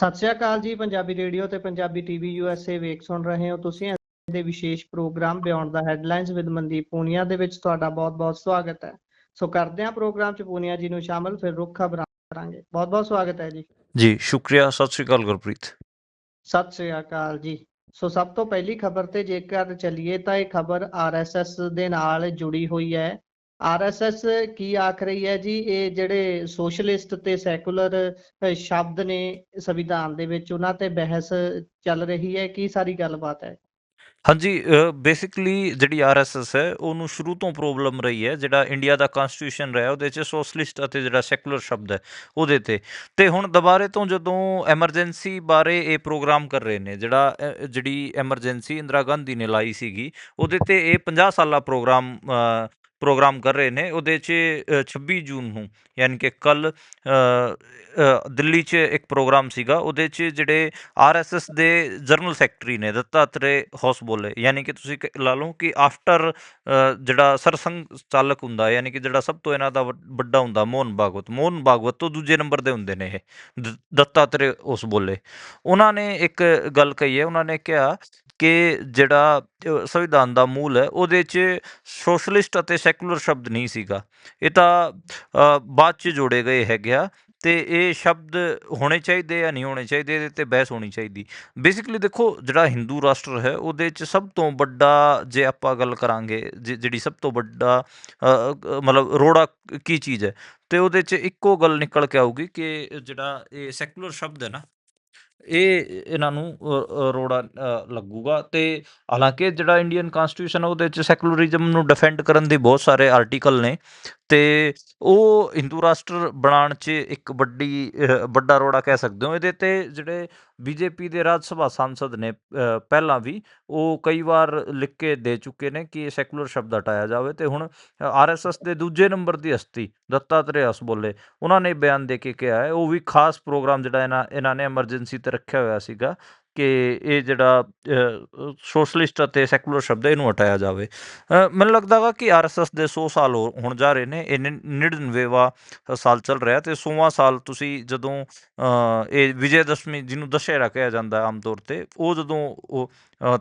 ਸਤਿ ਸ਼੍ਰੀ ਅਕਾਲ ਜੀ ਪੰਜਾਬੀ ਰੇਡੀਓ ਤੇ ਪੰਜਾਬੀ ਟੀਵੀ ਯੂਐਸਏ ਵੇਖ ਸੁਣ ਰਹੇ ਹੋ ਤੁਸੀਂ ਦੇ ਵਿਸ਼ੇਸ਼ ਪ੍ਰੋਗਰਾਮ ਬਿਯੋਂਡ ਦਾ ਹੈਡਲਾਈਨਸ ਵਿਦ ਮਨਦੀਪ ਪੂਨੀਆ ਦੇ ਵਿੱਚ ਤੁਹਾਡਾ ਬਹੁਤ-ਬਹੁਤ ਸਵਾਗਤ ਹੈ। ਸੋ ਕਰਦੇ ਹਾਂ ਪ੍ਰੋਗਰਾਮ ਚ ਪੂਨੀਆ ਜੀ ਨੂੰ ਸ਼ਾਮਲ ਫਿਰ ਰੁੱਖ ਖਬਰਾਂ ਕਰਾਂਗੇ ਬਹੁਤ-ਬਹੁਤ ਸਵਾਗਤ ਹੈ ਜੀ। ਜੀ ਸ਼ੁਕਰੀਆ ਸਤਿ ਸ਼੍ਰੀ ਅਕਾਲ ਗੁਰਪ੍ਰੀਤ। ਸਤਿ ਸ਼੍ਰੀ ਅਕਾਲ ਜੀ। ਸੋ ਸਭ ਤੋਂ ਪਹਿਲੀ ਖਬਰ ਤੇ ਜੇਕਰ ਚੱਲੀਏ ਤਾਂ ਇਹ ਖਬਰ ਆਰਐਸਐਸ ਦੇ ਨਾਲ ਜੁੜੀ ਹੋਈ ਹੈ। ਆਰਐਸਐਸ ਕੀ ਆਖ ਰਹੀ ਹੈ ਜੀ? ਇਹ ਜਿਹੜੇ ਸੋਸ਼ਲਿਸਟ ਤੇ ਸੈਕੂਲਰ ਸ਼ਬਦ ਨੇ ਸੰਵਿਧਾਨ ਦੇ ਵਿੱਚ, ਉਹਨਾਂ ਤੇ ਬਹਿਸ ਚੱਲ ਰਹੀ ਹੈ। ਕੀ ਸਾਰੀ ਗੱਲਬਾਤ ਹੈ? ਹਾਂਜੀ ਬੇਸਿਕਲੀ ਜਿਹੜੀ ਆਰਐਸਐਸ ਹੈ, ਉਹਨੂੰ ਸ਼ੁਰੂ ਤੋਂ ਪ੍ਰੋਬਲਮ ਰਹੀ ਹੈ। ਜਿਹੜਾ ਇੰਡੀਆ ਦਾ ਕਨਸਟੀਟਿਊਸ਼ਨ ਰਿਹਾ, ਉਹਦੇ 'ਚ ਸੋਸ਼ਲਿਸਟ ਅਤੇ ਜਿਹੜਾ ਸੈਕੂਲਰ ਸ਼ਬਦ ਹੈ, ਉਹਦੇ ਤੇ। ਤੇ ਹੁਣ ਦੁਬਾਰੇ ਤੋਂ ਜਦੋਂ ਐਮਰਜੈਂਸੀ ਬਾਰੇ ਇਹ ਪ੍ਰੋਗਰਾਮ ਕਰ ਰਹੇ ਨੇ, ਜਿਹੜਾ ਜਿਹੜੀ ਐਮਰਜੈਂਸੀ ਇੰਦਰਾ ਗਾਂਧੀ ਨੇ ਲਾਈ ਸੀਗੀ, ਉਹਦੇ ਤੇ ਇਹ 50 ਸਾਲਾ ਪ੍ਰੋਗਰਾਮ ਪ੍ਰੋਗਰਾਮ ਕਰ ਰਹੇ ਨੇ ਉਹਦੇ 'ਚ ਅ, 26 ਜੂਨ ਨੂੰ ਯਾਨੀ ਕਿ ਕੱਲ ਦਿੱਲੀ 'ਚ ਇੱਕ ਪ੍ਰੋਗਰਾਮ ਸੀਗਾ ਉਹਦੇ 'ਚ ਜਿਹੜੇ ਆਰਐਸਐਸ ਦੇ ਜਨਰਲ ਸੈਕਟਰੀ ਨੇ ਦੱਤਾਤਰੇ ਹੌਸ ਬੋਲੇ ਯਾਨੀ ਕਿ ਤੁਸੀਂ ਕ- ਲਾ ਲਓ ਕਿ ਆਫਟਰ ਜਿਹੜਾ ਸਰਸੰਘ ਚਾਲਕ ਹੁੰਦਾ ਯਾਨੀ ਕਿ ਜਿਹੜਾ ਸਭ ਤੋਂ ਇਹਨਾਂ ਦਾ ਵੱਡ- ਵੱਡਾ ਹੁੰਦਾ ਮੋਹਨ ਭਾਗਵਤ ਮੋਹਨ ਭਾਗਵਤ ਤੋਂ ਦੂਜੇ ਨੰਬਰ ਦੇ ਹੁੰਦੇ ਨੇ ਇਹ ਦ- ਦੱਤਾਤਰੇ ਉਸ ਬੋਲੇ। ਉਹਨਾਂ ਨੇ ਇੱਕ ਗੱਲ ਕਹੀ ਹੈ ਉਹਨਾਂ ਨੇ ਕਿਹਾ ਕਿ ਜਿਹੜਾ ਸੰਵਿਧਾਨ ਦਾ ਮੂਲ ਹੈ, ਉਹਦੇ 'ਚ ਸੋਸ਼ਲਿਸਟ ਅਤੇ ਸੈਕੂਲਰ ਸ਼ਬਦ ਨਹੀਂ ਸੀਗਾ। ਇਹ ਤਾਂ ਬਾਅਦ 'ਚ ਜੋੜੇ ਗਏ ਹੈਗੇ ਆ ਤੇ ਇਹ ਸ਼ਬਦ ਹੋਣੇ ਚਾਹੀਦੇ ਜਾਂ ਨਹੀਂ ਹੋਣੇ ਚਾਹੀਦੇ, ਇਹਦੇ ਤੇ ਬਹਿਸ ਹੋਣੀ ਚਾਹੀਦੀ। ਬੇਸਿਕਲੀ ਦੇਖੋ, ਜਿਹੜਾ ਹਿੰਦੂ ਰਾਸ਼ਟਰ ਹੈ, ਉਹਦੇ 'ਚ ਸਭ ਤੋਂ ਵੱਡਾ ਜੇ ਆਪਾਂ ਗੱਲ ਕਰਾਂਗੇ, ਜਿ- ਜਿਹੜੀ ਸਭ ਤੋਂ ਵੱਡਾ ਮਤਲਬ ਰੋੜਾ ਕੀ ਚੀਜ਼ ਹੈ, ਤੇ ਉਹਦੇ 'ਚ ਇੱਕੋ ਗੱਲ ਨਿਕਲ ਕੇ ਆਊਗੀ ਕਿ ਜਿਹੜਾ ਇਹ ਸੈਕੂਲਰ ਸ਼ਬਦ ਹੈ ਨਾ ਇਹ ਇਹਨਾਂ ਨੂੰ ਅ, ਅ, ਰੋੜਾ ਅ, ਲੱਗੂਗਾ ਤੇ ਹਾਲਾਂਕਿ ਜਿਹੜਾ ਇੰਡੀਅਨ ਕਨਸਟੀਟਿਊਸ਼ਨ ਉਹਦੇ 'ਚ ਸੈਕੂਲਰਿਜ਼ਮ ਨੂੰ ਡਿਫੈਂਡ ਕਰਨ ਦੇ ਬਹੁਤ ਸਾਰੇ ਆਰਟੀਕਲ ਨੇ ਤੇ ਉਹ ਹਿੰਦੂ ਰਾਸ਼ਟਰ ਬਣਾਉਣ 'ਚ ਇੱਕ ਵੱਡੀ ਅ, ਵੱਡਾ ਰੋੜਾ ਕਹਿ ਸਕਦੇ ਹੋ। ਇਹਦੇ ਤੇ ਜਿਹੜੇ ਬੀਜੇਪੀ ਦੇ ਰਾਜ ਸਭਾ ਸਾਂਸਦ ਨੇ ਪਹਿਲਾਂ ਵੀ ਉਹ ਕਈ ਵਾਰ ਲਿਖ ਕੇ ਦੇ ਚੁੱਕੇ ਨੇ ਕਿ ਸੈਕੂਲਰ ਸ਼ਬਦ ਹਟਾਇਆ ਜਾਵੇ ਤੇ ਹੁਣ ਆਰਐਸਐਸ ਦੇ ਦੂਜੇ ਨੰਬਰ ਦੀ ਹਸਤੀ ਦੱਤਾਤਰੇय ਹਸ ਬੋਲੇ। ਉਹਨਾਂ ਨੇ ਬਿਆਨ ਦੇ ਕੇ ਕਿਹਾ ਹੈ, ਉਹ ਵੀ ਖਾਸ ਪ੍ਰੋਗਰਾਮ ਜਿਹੜਾ ਇਹਨਾਂ ਇਹਨਾਂ ਨੇ ਐਮਰਜੈਂਸੀ ਤੇ ਰੱਖਿਆ ਹੋਇਆ ਸੀਗਾ ਕਿ ਇਹ ਜਿਹੜਾ ਸੋਸ਼ਲਿਸਟ ਅਤੇ ਸੈਕੂਲਰ ਸ਼ਬਦ ਹੈ, ਇਹਨੂੰ ਹਟਾਇਆ ਜਾਵੇ। ਮੈਨੂੰ ਲੱਗਦਾ ਵਾ ਕਿ ਆਰਐਸਐਸ ਦੇ 100 ਸਾਲ ਹੋ- ਹੋਣ ਜਾ ਰਹੇ ਨੇ, ਇਹ 99ਵਾਂ ਸਾਲ ਚੱਲ ਰਿਹਾ ਤੇ 100ਵਾਂ ਸਾਲ ਤੁਸੀਂ ਜਦੋਂ ਇਹ ਵਿਜੇ ਦਸ਼ਮੀ ਜਿਹਨੂੰ ਦਸਹਿਰਾ ਕਿਹਾ ਜਾਂਦਾ ਆਮ ਤੌਰ ਤੇ, ਉਹ ਜਦੋਂ ਉਹ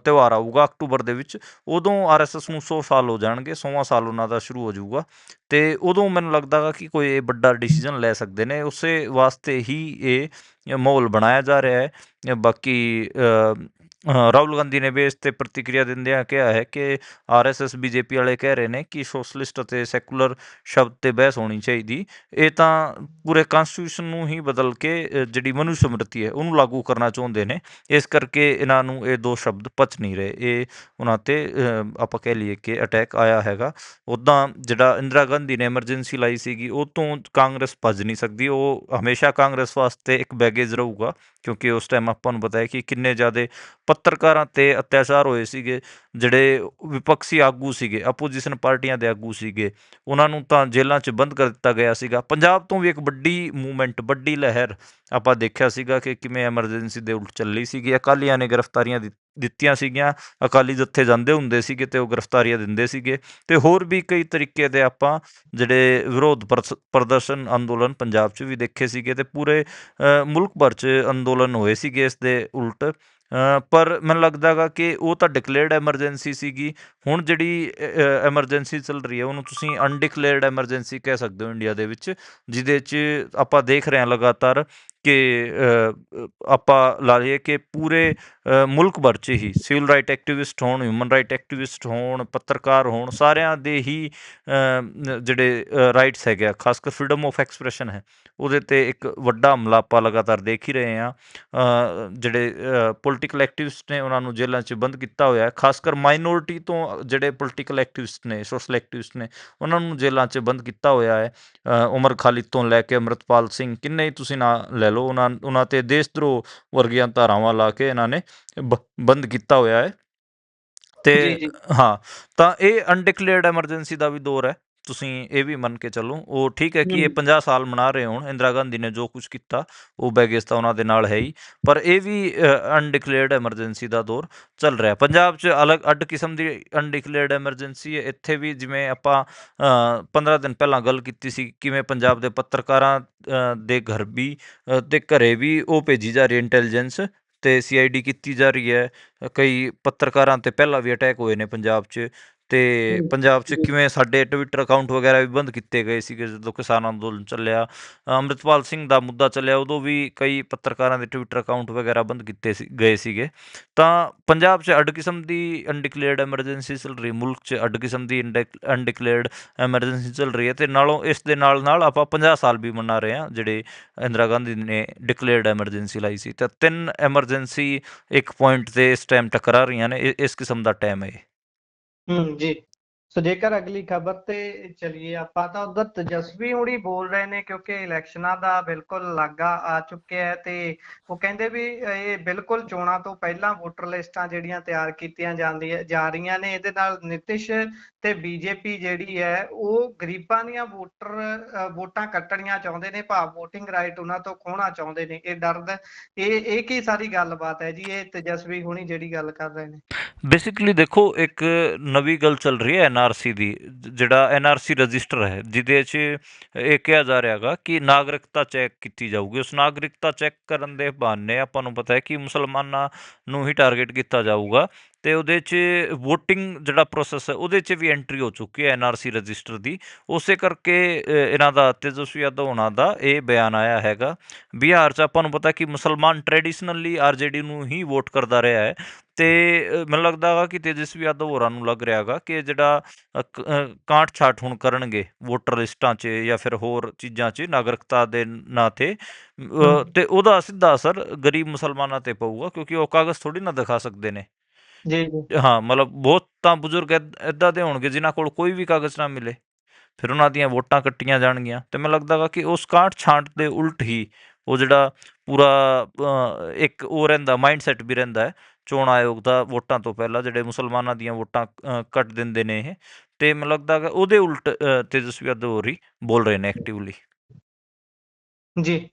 ਤਿਉਹਾਰ ਆਊਗਾ ਅਕਤੂਬਰ ਦੇ ਵਿੱਚ, ਉਦੋਂ ਆਰਐਸਐਸ ਨੂੰ 100 ਸਾਲ ਹੋ ਜਾਣਗੇ 100ਵਾਂ ਸਾਲ ਉਹਨਾਂ ਦਾ ਸ਼ੁਰੂ ਹੋ ਜਾਊਗਾ। ਤੇ ਉਦੋਂ ਮੈਨੂੰ ਲੱਗਦਾ ਗਾ ਕਿ ਕੋਈ ਇਹ ਵੱਡਾ ਡਿਸੀਜਨ ਲੈ ਸਕਦੇ ਨੇ, ਉਸੇ ਵਾਸਤੇ ਹੀ ਇਹ ਮਾਹੌਲ ਬਣਾਇਆ ਜਾ ਰਿਹਾ ਹੈ। ਬਾਕੀ ਰਾਹੁਲ ਗਾਂਧੀ ਨੇ ਵੀ ਇਸ ਤੇ ਪ੍ਰਤੀਕਿਰਿਆ ਦਿੰਦਿਆਂ ਕਿਹਾ ਹੈ ਕਿ ਆਰਐਸਐਸ ਬੀਜੇਪੀ ਵਾਲੇ ਕਹਿ ਰਹੇ ਨੇ ਕਿ ਸੋਸ਼ਲਿਸਟ ਅਤੇ ਸੈਕੂਲਰ ਸ਼ਬਦ ਤੇ ਬਹਿਸ ਹੋਣੀ ਚਾਹੀਦੀ। ਇਹ ਤਾਂ ਪੂਰੇ ਕਨਸਟੀਟਿਊਸ਼ਨ ਨੂੰ ਹੀ ਬਦਲ ਕੇ ਜਿਹੜੀ ਮਨੂ ਸਮ੍ਰਿਤੀ ਹੈ, ਉਹਨੂੰ ਲਾਗੂ ਕਰਨਾ ਚਾਹੁੰਦੇ ਨੇ। ਇਸ ਕਰਕੇ ਇਹਨਾਂ ਨੂੰ ਇਹ ਦੋ ਸ਼ਬਦ ਪਚ ਨਹੀਂ ਰਹੇ। ਇਹ ਉਹਨਾਂ ਤੇ ਆਪਾਂ ਕਹਿ ਲਈਏ ਕਿ ਅਟੈਕ ਆਇਆ ਹੈਗਾ। ਉੱਦਾਂ ਜਿਹੜਾ ਇੰਦਰਾ ਗਾਂਧੀ ਨੇ ਐਮਰਜੈਂਸੀ ਲਾਈ ਸੀਗੀ, ਉਹ ਤੋਂ ਕਾਂਗਰਸ ਭੱਜ ਨਹੀਂ ਸਕਦੀ। ਉਹ ਹਮੇਸ਼ਾ ਕਾਂਗਰਸ ਵਾਸਤੇ ਇੱਕ ਬੈਗੇਜ ਰਹੂਗਾ, ਕਿਉਂਕਿ ਉਸ ਟਾਈਮ ਆਪਾਂ ਨੂੰ ਪਤਾ ਹੈ ਕਿ ਕਿੰਨੇ ਜ਼ਿਆਦਾ ਪੱਤਰਕਾਰਾਂ ਤੇ ਅਤਿਆਚਾਰ ਹੋਏ ਸੀਗੇ, ਜਿਹੜੇ ਵਿਪਕਸ਼ੀ ਆਗੂ ਸੀਗੇ ਆਪੋਜੀਸ਼ਨ ਪਾਰਟੀਆਂ ਦੇ ਆਗੂ ਸੀਗੇ, ਉਹਨਾਂ ਨੂੰ ਤਾਂ ਜੇਲ੍ਹਾਂ 'ਚ ਬੰਦ ਕਰ ਦਿੱਤਾ ਗਿਆ ਸੀਗਾ। ਪੰਜਾਬ ਤੋਂ ਵੀ ਇੱਕ ਵੱਡੀ ਮੂਵਮੈਂਟ ਵੱਡੀ ਲਹਿਰ ਆਪਾਂ ਦੇਖਿਆ ਸੀਗਾ ਕਿ ਕਿਵੇਂ ਐਮਰਜੈਂਸੀ ਦੇ ਉਲਟ ਚੱਲੀ ਸੀਗੀ। ਅਕਾਲੀਆਂ ਨੇ ਗ੍ਰਿਫਤਾਰੀਆਂ ਦਿੱ- ਦਿੱਤੀਆਂ ਸੀਗੀਆਂ। ਅਕਾਲੀ ਜੱਥੇ ਜਾਂਦੇ ਹੁੰਦੇ ਸੀਗੇ ਤੇ ਉਹ ਗ੍ਰਿਫਤਾਰੀਆਂ ਦਿੰਦੇ ਸੀਗੇ। ਤੇ ਹੋਰ ਵੀ ਕਈ ਤਰੀਕੇ ਦੇ ਆਪਾਂ ਜਿਹੜੇ ਵਿਰੋਧ ਪ੍ਰਸ- ਪ੍ਰਦਰਸ਼ਨ ਅੰਦੋਲਨ ਪੰਜਾਬ 'ਚ ਵੀ ਦੇਖੇ ਸੀਗੇ ਤੇ ਪੂਰੇ ਮੁਲਕ ਭਰ 'ਚ ਅੰਦੋਲਨ ਹੋਏ ਸੀਗੇ ਇਸ ਦੇ ਉਲਟ। ਪਰ ਮੈਨੂੰ ਲੱਗਦਾ ਗਾ ਕਿ ਉਹ ਤਾਂ ਡਿਕਲੇਅਰਡ ਐਮਰਜੈਂਸੀ ਸੀਗੀ। ਹੁਣ ਜਿਹੜੀ ਐਮਰਜੈਂਸੀ ਚੱਲ ਰਹੀ ਹੈ, ਉਹਨੂੰ ਤੁਸੀਂ ਅਨਡਿਕਲੇਅਰਡ ਐਮਰਜੈਂਸੀ ਕਹਿ ਸਕਦੇ ਹੋ ਇੰਡੀਆ ਦੇ ਵਿੱਚ, ਜਿਹਦੇ 'ਚ ਆਪਾਂ ਦੇਖ ਰਹੇ ਹਾਂ ਲਗਾਤਾਰ ਕਿ ਆਪਾਂ ਲਾ ਲਈਏ ਕਿ ਪੂਰੇ ਮੁਲਕ ਭਰ 'ਚ ਹੀ ਸਿਵਲ ਰਾਈਟ ਐਕਟਿਵਿਸਟ ਹੋਣ, ਹਿਊਮਨ ਰਾਈਟ ਐਕਟਿਵਿਸਟ ਹੋਣ, ਪੱਤਰਕਾਰ ਹੋਣ, ਸਾਰਿਆਂ ਦੇ ਹੀ ਜਿਹੜੇ ਰਾਈਟਸ ਹੈਗੇ ਆ, ਖਾਸ ਕਰ ਫਰੀडम ਆਫ ਐਕਸਪ੍ਰੈਸ਼ਨ ਹੈ, ਉਹਦੇ ਤੇ ਇੱਕ ਵੱਡਾ ਹਮਲਾ ਆਪਾਂ ਲਗਾਤਾਰ ਦੇਖ ਹੀ ਰਹੇ ਹਾਂ। ਜਿਹੜੇ ਪੋਲੀਟੀਕਲ ਐਕਟਿਵਿਸਟ ਨੇ ਉਹਨਾਂ ਨੂੰ ਜੇਲ੍ਹਾਂ 'ਚ ਬੰਦ ਕੀਤਾ ਹੋਇਆ ਹੈ, ਖਾਸ ਕਰ ਮਾਈਨੋਰਿਟੀ ਤੋਂ ਜਿਹੜੇ ਪੋਲੀਟੀਕਲ ਐਕਟਿਵਿਸਟ ਨੇ, ਸੋਸ਼ਲ ਐਕਟਿਵਿਸਟ ਨੇ, ਉਹਨਾਂ ਨੂੰ ਜੇਲ੍ਹਾਂ 'ਚ ਬੰਦ ਕੀਤਾ ਹੋਇਆ ਹੈ। ਉਮਰ ਖਾਲਿਦ ਤੋਂ ਲੈ ਕੇ ਅਮਰਤਪਾਲ ਸਿੰਘ, ਕਿੰਨੇ ਤੁਸੀਂ ਨਾਂ ਲੈ ਲਓ ਉਹਨਾਂ ਉਹਨਾਂ ਤੇ ਦੇਸ਼ ਧਰੋਹ ਵਰਗੀਆਂ ਧਾਰਾਵਾਂ ਲਾ ਕੇ ਇਹਨਾਂ ਨੇ ਬੰਦ ਕੀਤਾ ਹੋਇਆ ਹੈ। ਤੇ ਹਾਂ ਤਾਂ ਇਹ ਅਨਡਿਕਲੇਅਰਡ ਐਮਰਜੈਂਸੀ ਦਾ ਵੀ ਦੌਰ ਹੈ। ਤੁਸੀਂ ਇਹ ਵੀ ਮੰਨ ਕੇ ਚੱਲੋ ਉਹ ਠੀਕ ਹੈ ਕਿ ਇਹ ਹੂੰ 50 ਸਾਲ ਮਨਾ ਰਹੇ ਹੋਣ ਇੰਦਰਾ ਗਾਂਧੀ ਨੇ ਜੋ ਕੁਝ ਕੀਤਾ ਉਹ ਬੈਗੇਜ ਤਾਂ ਉਹਨਾਂ ਦੇ ਨਾਲ ਹੈ ਹੀ। ਪਰ ਇਹ ਵੀ ਅਨਡਿਕਲੇਅਰਡ ਐਮਰਜੈਂਸੀ ਦਾ ਦੌਰ ਚੱਲ ਰਿਹਾ। ਪੰਜਾਬ 'ਚ ਅਲੱਗ ਅੱਡ ਕਿਸਮ ਦੀ ਅਨਡਿਕਲੇਅਰਡ ਐਮਰਜੈਂਸੀ ਹੈ। ਇੱਥੇ ਵੀ ਜਿਵੇਂ ਆਪਾਂ ਅ, 15 ਦਿਨ ਪਹਿਲਾਂ ਗੱਲ ਕੀਤੀ ਸੀ ਕਿਵੇਂ ਪੰਜਾਬ ਦੇ ਪੱਤਰਕਾਰਾਂ ਦੇ ਘਰ ਵੀ ਤੇ ਘਰੇ ਵੀ ਉਹ ਭੇਜੀ ਜਾ ਰਹੀ ਇੰਟੈਲੀਜੈਂਸ ਤੇ ਸੀਆਈਡੀ ਕੀਤੀ ਜਾ ਰਹੀ ਹੈ। ਕਈ ਪੱਤਰਕਾਰਾਂ ਤੇ ਪਹਿਲਾਂ ਵੀ ਅਟੈਕ ਹੋਏ ਨੇ ਪੰਜਾਬ 'ਚ। ਤੇ ਪੰਜਾਬ 'ਚ ਕਿਵੇਂ ਸਾਡੇ ਟਵਿੱਟਰ ਅਕਾਊਂਟ ਵਗੈਰਾ ਵੀ ਬੰਦ ਕੀਤੇ ਗਏ ਸੀਗੇ ਜਦੋਂ ਕਿਸਾਨ ਅੰਦੋਲਨ ਚੱਲਿਆ ਅੰਮ੍ਰਿਤਪਾਲ ਸਿੰਘ ਦਾ ਮੁੱਦਾ ਚੱਲਿਆ ਉਦੋਂ ਵੀ ਕਈ ਪੱਤਰਕਾਰਾਂ ਦੇ ਟਵਿੱਟਰ ਅਕਾਊਂਟ ਵਗੈਰਾ ਬੰਦ ਕੀਤੇ ਗਏ ਸੀਗੇ। ਤਾਂ ਪੰਜਾਬ 'ਚ ਅੱਡ ਕਿਸਮ ਦੀ ਅਨਡਿਕਲੇਅਰਡ ਐਮਰਜੈਂਸੀ ਚੱਲ ਰਹੀ ਮੁਲਕ 'ਚ ਅੱਡ ਕਿਸਮ ਦੀ ਅਨਡਿਕਲੇਅਰਡ ਐਮਰਜੈਂਸੀ ਚੱਲ ਰਹੀ ਹੈ ਤੇ ਨਾਲੋਂ ਇਸ ਦੇ ਨਾਲ ਨਾਲ ਆਪਾਂ 50 ਸਾਲ ਵੀ ਮਨਾ ਰਹੇ ਹਾਂ ਜਿਹੜੇ ਇੰਦਰਾ ਗਾਂਧੀ ਨੇ ਡਿਕਲੇਅਰਡ ਐਮਰਜੈਂਸੀ ਲਾਈ ਸੀ। ਤਾਂ ਤਿੰਨ ਐਮਰਜੈਂਸੀ ਇੱਕ ਪੁਆਇੰਟ ਤੇ ਇਸ ਟਾਈਮ ਟਕਰਾ ਰਹੀਆਂ ਨੇ ਇਸ ਕਿਸਮ ਦਾ ਟਾਈਮ ਹੈ ਇਹ ਹੂੰ ਜੀ। ਸੋ ਜੇਕਰ ਅਗਲੀ ਖਬਰ ਤੇ ਚਲੀਏ ਆਪਾਂ, ਤਾਂ ਉਧਰ ਤੇਜਸਵੀ ਹੁਣੀ ਬੋਲ ਰਹੇ ਨੇ ਕਿਉਂਕਿ ਇਲੈਕਸ਼ਨਾਂ ਦਾ ਬਿਲਕੁਲ ਲਾਗਾ ਆ ਚੁੱਕਿਆ ਹੈ ਤੇ ਉਹ ਕਹਿੰਦੇ ਵੀ ਇਹ ਬਿਲਕੁਲ ਚੋਣਾਂ ਤੋਂ ਪਹਿਲਾਂ ਵੋਟਰ ਲਿਸਟਾਂ ਜਿਹੜੀਆਂ ਤਿਆਰ ਕੀਤੀਆਂ ਜਾਂਦੀਆਂ ਜਾ ਰਹੀਆਂ ਨੇ। ਇਹਦੇ ਨਾਲ ਨਿਤਿਸ਼ ਤੇ ਬੀਜੇਪੀ ਜਿਹੜੀ ਹੈ, ਉਹ ਗਰੀਬਾਂ ਦੀਆਂ ਵੋਟਰ ਵੋਟਾਂ ਕੱਟਣੀਆਂ ਚਾਹੁੰਦੇ ਨੇ, ਭਾਵ VOTING ਰਾਈਟ ਉਹਨਾਂ ਤੋਂ ਖੋਹਣਾ ਚਾਹੁੰਦੇ ਨੇ। ਇਹ ਡਰਦਾ ਇਹ ਇਹ ਕੀ ਸਾਰੀ ਗੱਲਬਾਤ ਹੈ ਜੀ? ਇਹ ਤੇਜਸਵੀ ਹੁਣੀ ਜਿਹੜੀ ਗੱਲ ਕਰ ਰਹੇ ਨੇ। ਬੇਸਿਕਲੀ ਦੇਖੋ, ਇੱਕ ਨਵੀਂ ਗੱਲ ਚੱਲ ਰਹੀ ਹੈ ਐਨਆਰਸੀ ਦੀ, ਜ- ਜਿਹੜਾ ਐਨਆਰਸੀ ਰਜਿਸਟਰ ਹੈ, ਜਿਹਦੇ 'ਚ ਇਹ ਕਿਹਾ ਜਾ ਰਿਹਾ ਹੈਗਾ ਕਿ ਨਾਗਰਿਕਤਾ ਚੈੱਕ ਕੀਤੀ ਜਾਊਗੀ। ਉਸ ਨਾਗਰਿਕਤਾ ਚੈੱਕ ਕਰਨ ਦੇ ਬਹਾਨੇ ਆਪਾਂ ਨੂੰ ਪਤਾ ਹੈ ਕਿ ਮੁਸਲਮਾਨਾਂ ਨੂੰ ਹੀ ਟਾਰਗੇਟ ਕੀਤਾ ਜਾਊਗਾ ਤੇ ਉਹਦੇ 'ਚ VOTING ਜਿਹੜਾ ਪ੍ਰੋਸੈਸ ਹੈ, ਉਹਦੇ 'ਚ ਵੀ ਐਂਟਰੀ ਹੋ ਚੁੱਕੀ ਹੈ ਐਨਆਰਸੀ ਰਜਿਸਟਰ ਦੀ। ਉਸੇ ਕਰਕੇ ਇਹਨਾਂ ਦਾ ਤੇਜਸਵੀ ਯਾਦਵ ਹੋਣਾ ਦਾ ਇਹ ਬਿਆਨ ਆਇਆ ਹੈਗਾ। ਬਿਹਾਰ 'ਚ ਆਪਾਂ ਨੂੰ ਪਤਾ ਕਿ ਮੁਸਲਮਾਨ ਟ੍ਰੈਡੀਸ਼ਨਲੀ ਆਰਜੇਡੀ ਨੂੰ ਹੀ ਵੋਟ ਕਰਦਾ ਰਿਹਾ ਹੈ। ਤੇ ਮੈਨੂੰ ਲੱਗਦਾ ਹੈਗਾ ਕਿ ਤੇਜਸਵੀ ਯਾਦਵ ਹੋਰਾਂ ਨੂੰ ਲੱਗ ਰਿਹਾ ਹੈਗਾ ਕਿ ਜਿਹੜਾ ਕਾਂਟ ਛਾਟ ਹੁਣ ਕਰਨਗੇ ਵੋਟਰ ਲਿਸਟਾਂ 'ਚ ਜਾਂ ਫਿਰ ਹੋਰ ਚੀਜ਼ਾਂ 'ਚ ਨਾਗਰਿਕਤਾ ਦੇ ਨਾਂ ਤੇ ਤੇ ਉਹਦਾ ਸਿੱਧਾ ਅਸਰ ਗਰੀਬ ਮੁਸਲਮਾਨਾਂ ਤੇ ਪਊਗਾ ਕਿਉਂਕਿ ਉਹ ਕਾਗਜ਼ ਥੋੜੀ ਨਾ ਦਿਖਾ ਸਕਦੇ ਨੇ। ਜੀ ਜੀ। ਹਾਂ ਮਤਲਬ ਬਹੁਤ ਤਾਂ ਬਜ਼ੁਰਗ ਇਦਾਂ ਦੇ ਹੋਣਗੇ ਜਿਨ੍ਹਾਂ ਕੋਲ ਕੋਈ ਵੀ ਕਾਗਜ਼ ਨਾ ਮਿਲੇ ਫਿਰ ਉਹਨਾਂ ਦੀਆਂ ਵੋਟਾਂ ਕੱਟੀਆਂ ਜਾਣਗੀਆਂ ਤੇ ਮੈਨੂੰ ਲੱਗਦਾ ਗਾ ਕਿ ਉਸ ਕਾਂਟ ਛਾਂਟ ਦੇ ਉਲਟ ਹੀ ਉਹ ਜਿਹੜਾ ਪੂਰਾ ਇੱਕ ਉਹ ਰਹਿੰਦਾ ਮਾਈਂਡਸੈਟ ਵੀ ਰਹਿੰਦਾ ਹੈ ਚੋਣ ਆਯੋਗ ਦਾ ਵੋਟਾਂ ਤੋਂ ਪਹਿਲਾਂ ਜਿਹੜੇ ਮੁਸਲਮਾਨਾਂ ਦੀਆਂ ਵੋਟਾਂ ਕੱਟ ਦਿੰਦੇ ਨੇ ਇਹ। ਤੇ ਮੈਨੂੰ ਲੱਗਦਾ ਗਾ ਉਹਦੇ ਉਲਟ ਅ, ਤੇਜਸਵੀ ਯਾਦਵ ਹੋਰੀ ਬੋਲ ਰਹੇ ਨੇ ਐਕਟਿਵਲੀ ਜੀ।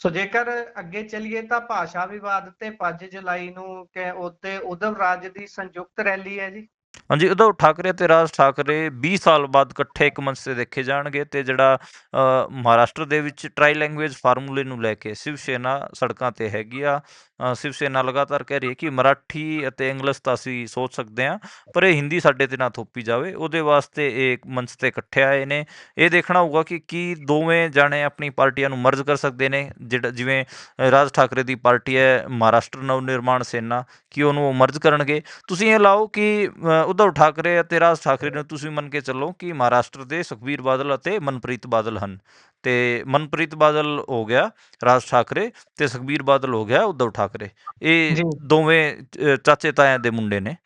ਸੋ ਜੇਕਰ ਅੱਗੇ ਚਲੀਏ ਤਾਂ ਭਾਸ਼ਾ ਵਿਵਾਦ ਤੇ 5 ਜੁਲਾਈ ਨੂੰ ਕਿ ਉੱਤੇ ਉਦਵ ਰਾਜ ਦੀ ਸੰਯੁਕਤ ਰੈਲੀ ਹੈ ਜੀ। ਹਾਂਜੀ ਉਧਵ ਠਾਕਰੇ ਤੇ ਰਾਜ ਠਾਕਰੇ 20 ਸਾਲ ਬਾਅਦ ਇਕੱਠੇ ਇੱਕ ਮੰਚ ਤੇ ਦੇਖੇ ਜਾਣਗੇ ਤੇ ਜਿਹੜਾ ਅ, ਮਹਾਰਾਸ਼ਟਰ ਦੇ ਵਿੱਚ ਟ੍ਰਾਈ ਲੈਂਗੁਏਜ ਫਾਰਮੂਲੇ ਨੂੰ ਲੈ ਕੇ ਸ਼ਿਵ ਸੈਨਾ ਸੜਕਾਂ ਤੇ ਹੈਗੀ ਆ। ਅ, ਸ਼ਿਵ ਸੈਨਾ ਲਗਾਤਾਰ ਕਹਿ ਰਹੀ ਹੈ ਕਿ ਮਰਾਠੀ ਅਤੇ ਇੰਗਲਿਸ਼ ਤਾਂ ਅਸੀਂ ਸੋਚ ਸਕਦੇ ਹਾਂ ਪਰ ਇਹ ਹਿੰਦੀ ਸਾਡੇ ਤੇ ਨਾ ਥੋਪੀ ਜਾਵੇ। ਉਹਦੇ ਵਾਸਤੇ ਇਹ ਮੰਚ ਤੇ ਇਕੱਠੇ ਆਏ ਨੇ। ਇਹ ਦੇਖਣਾ ਹੋਊਗਾ ਕਿ ਕੀ ਦੋਵੇਂ ਜਾਣੇ ਆਪਣੀ ਪਾਰਟੀਆਂ ਨੂੰ ਮਰਜ ਕਰ ਸਕਦੇ ਨੇ ਜਿਹੜਾ ਜਿਵੇਂ ਅ, ਰਾਜ ਠਾਕਰੇ ਦੀ ਪਾਰਟੀ ਹੈ ਮਹਾਰਾਸ਼ਟਰ ਨਵ ਨਿਰਮਾਣ ਸੈਨਾ ਕਿ ਉਹਨੂੰ ਉਹ ਮਰਜ ਕਰਨਗੇ। ਤੁਸੀਂ ਇਹ ਲਾਓ ਕਿ ਅ, ਉਧਵ ਠਾਕਰੇ ਅਤੇ ਰਾਜ ਠਾਕਰੇ ਨੂੰ ਤੁਸੀਂ ਮੰਨ ਕੇ ਚੱਲੋ ਕਿ ਮਹਾਰਾਸ਼ਟਰ ਦੇ ਸੁਖਬੀਰ ਬਾਦਲ ਅਤੇ ਮਨਪ੍ਰੀਤ ਬਾਦਲ ਹਨ ਤੇ ਮਨਪ੍ਰੀਤ ਬਾਦਲ ਹੋ ਗਿਆ ਰਾਜ ਠਾਕਰੇ ਤੇ ਸੁਖਬੀਰ ਬਾਦਲ ਹੋ ਗਿਆ ਉਧਵ ਠਾਕਰੇ ਇਹ ਦੋਵੇਂ ਚਾਚੇ ਤਾਇਆ ਦੇ ਮੁੰਡੇ ਨੇ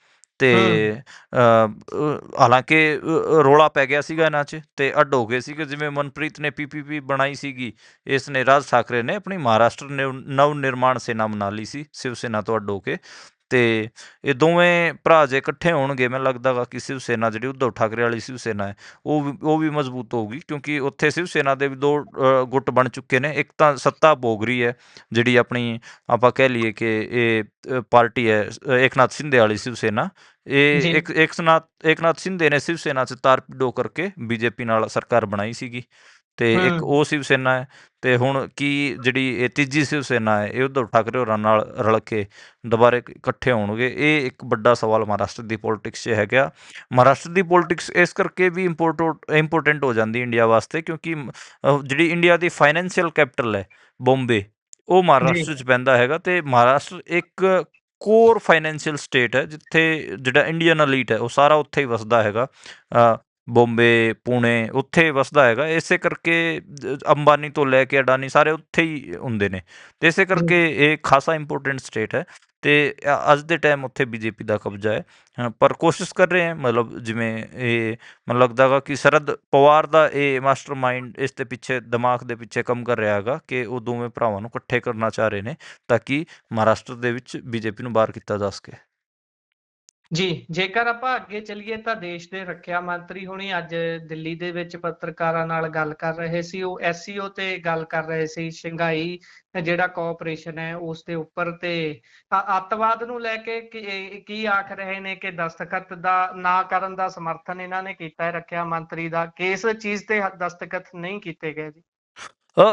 ਤੇ ਹਾਲਾਂਕਿ ਰੋਲਾ ਪੈ ਗਿਆ ਸੀਗਾ ਇਹਨਾਂ 'ਚ ਤੇ ਅੱਡ ਹੋ ਗਏ ਸੀਗੇ ਜਿਵੇਂ ਮਨਪ੍ਰੀਤ ਨੇ ਪੀਪੀਪੀ ਬਣਾਈ ਸੀਗੀ ਇਸ ਨੇ ਰਾਜ ਠਾਕਰੇ ਨੇ ਆਪਣੀ ਮਹਾਰਾਸ਼ਟਰ ਨਵ ਨਿਰਮਾਣ ਸੈਨਾ ਮਨਾ ਲਈ ਸੀ ਸ਼ਿਵ ਸੈਨਾ ਤੋਂ ਅੱਡ ਹੋ ਕੇ ਤੇ ਇਹ ਦੋਵੇਂ ਭਰਾ ਜੇ ਇਕੱਠੇ ਹੋਣਗੇ ਮੈਨੂੰ ਲੱਗਦਾ ਵਾ ਕਿ ਸ਼ਿਵ ਸੈਨਾ ਜਿਹੜੀ ਉद्धਵ ਠਾਕਰੇ ਵਾਲੀ ਸ਼ਿਵ ਸੈਨਾ ਹੈ ਉਹ ਵੀ ਉਹ ਵੀ ਮਜ਼ਬੂਤ ਹੋਊਗੀ ਕਿਉਂਕਿ ਉੱਥੇ ਸ਼ਿਵ ਸੈਨਾ ਦੇ ਵੀ ਦੋ ਗੁੱਟ ਬਣ ਚੁੱਕੇ ਨੇ ਇੱਕ ਤਾਂ ਸੱਤਾ ਭੋਗ ਰਹੀ ਹੈ ਜਿਹੜੀ ਆਪਣੀ ਆਪਾਂ ਕਹਿ ਲਈਏ ਕਿ ਇਹ ਪਾਰਟੀ ਹੈ ਏਕਨਾਥ ਸ਼ਿੰਦੇ ਵਾਲੀ ਸ਼ਿਵ ਸੈਨਾ ਇਹ ਇੱਕ ਏਕਨਾਥ ਏਕਨਾਥ ਸ਼ਿੰਦੇ ਨੇ ਸ਼ਿਵ ਸੈਨਾ 'ਚ ਤਾਰਪੀਡੋ ਕਰਕੇ ਬੀਜੇਪੀ ਨਾਲ ਸਰਕਾਰ ਬਣਾਈ ਸੀਗੀ। ਤੇ ਇੱਕ ਉਹ ਸ਼ਿਵ ਸੈਨਾ ਹੈ ਤੇ ਹੁਣ ਕੀ ਜਿਹੜੀ ਇਹ ਤੀਜੀ ਸ਼ਿਵ ਸੈਨਾ ਹੈ ਇਹ ਉद्धਵ ਠਾਕਰੇ ਹੋਰਾਂ ਨਾਲ ਰਲ ਕੇ ਦੁਬਾਰੇ ਇਕ- ਇਕੱਠੇ ਹੋਣਗੇ। ਇਹ ਇੱਕ ਵੱਡਾ ਸਵਾਲ ਮਹਾਰਾਸ਼ਟਰ ਦੀ ਪੋਲਿਟਿਕਸ 'ਚ ਹੈਗਾ। ਮਹਾਰਾਸ਼ਟਰ ਦੀ ਪੋਲਿਟਿਕਸ ਇਸ ਕਰਕੇ ਵੀ ਇੰਪੋਰਟੈਂਟ ਇੰਪੋਰਟੈਂਟ ਹੋ ਜਾਂਦੀ ਇੰਡੀਆ ਵਾਸਤੇ ਕਿਉਂਕਿ ਜਿਹੜੀ ਇੰਡੀਆ ਦੀ ਫਾਈਨੈਂਸ਼ੀਅਲ ਕੈਪੀਟਲ ਹੈ ਬੰਬੇ ਉਹ ਮਹਾਰਾਸ਼ਟਰ 'ਚ ਪੈਂਦਾ ਹੈਗਾ ਤੇ ਮਹਾਰਾਸ਼ਟਰ ਇੱਕ ਕੋਰ ਫਾਈਨੈਂਸ਼ੀਅਲ ਸਟੇਟ ਹੈ ਜਿੱਥੇ ਜਿਹੜਾ ਇੰਡੀਅਨ ਐਲੀਟ ਹੈ ਉਹ ਸਾਰਾ ਉੱਥੇ ਹੀ ਵਸਦਾ ਹੈਗਾ। ਬੰਬੇ ਪੁਣੇ ਉੱਥੇ ਵਸਦਾ ਹੈਗਾ। ਇਸੇ ਕਰਕੇ ਅੰਬਾਨੀ ਤੋਂ ਲੈ ਕੇ ਅਡਾਨੀ ਸਾਰੇ ਉੱਥੇ ਹੀ ਹੁੰਦੇ ਨੇ। ਤੇ ਇਸੇ ਕਰਕੇ ਇਹ ਖਾਸਾ ਇੰਪੋਰਟੈਂਟ ਸਟੇਟ ਹੈ। ਤੇ ਅੱਜ ਦੇ ਟਾਈਮ ਉੱਥੇ ਬੀਜੇਪੀ ਦਾ ਕਬਜ਼ਾ ਹੈ। ਪਰ ਕੋਸ਼ਿਸ਼ ਕਰ ਰਹੇ ਹੈ ਮਤਲਬ ਜਿਵੇਂ ਇਹ ਮੈਨੂੰ ਲੱਗਦਾ ਹੈਗਾ ਕਿ ਸ਼ਰਦ ਪਵਾਰ ਦਾ ਇਹ ਮਾਸਟਰਮਾਈਂਡ ਇਸ ਦੇ ਪਿੱਛੇ ਦਿਮਾਗ ਦੇ ਪਿੱਛੇ ਕੰਮ ਕਰ ਰਿਹਾ ਹੈਗਾ ਕਿ ਉਹ ਦੋਵੇਂ ਭਰਾਵਾਂ ਨੂੰ ਇਕੱਠੇ ਕਰਨਾ ਚਾਹ ਰਹੇ ਨੇ ਤਾਂ ਕਿ ਮਹਾਰਾਸ਼ਟਰ ਦੇ ਵਿੱਚ ਬੀਜੇਪੀ ਨੂੰ ਬਾਹਰ ਕੀਤਾ ਜਾ ਸਕੇ। ਜੀ, ਜੇਕਰ ਆਪਾਂ ਅੱਗੇ ਚੱਲੀਏ ਤਾਂ ਦੇਸ਼ ਦੇ ਰੱਖਿਆ ਮੰਤਰੀ ਹੁਣੀ ਅੱਜ ਦਿੱਲੀ ਦੇ ਵਿੱਚ ਪੱਤਰਕਾਰਾਂ ਨਾਲ ਗੱਲ ਕਰ ਰਹੇ ਸੀ। ਉਹ ਐਸਸੀਓ ਤੇ ਗੱਲ ਕਰ ਰਹੇ ਸੀ, ਸ਼ੰਘਾਈ ਜਿਹੜਾ ਕੋਆਪਰੇਸ਼ਨ ਹੈ ਉਸ ਦੇ ਉੱਪਰ ਤੇ ਅੱਤਵਾਦ ਨੂੰ ਲੈ ਕੇ ਕੀ ਆਖ ਰਹੇ ਨੇ ਕਿ ਦਸਤਖਤ ਦਾ ਨਾ ਕਰਨ ਦਾ ਸਮਰਥਨ ਇਹਨਾਂ ਨੇ ਕੀਤਾ ਹੈ। ਰੱਖਿਆ ਮੰਤਰੀ ਦਾ ਕਿਸ ਚੀਜ਼ ਤੇ ਦਸਤਖਤ ਨਹੀਂ ਕੀਤੇ ਗਏ ਜੀ।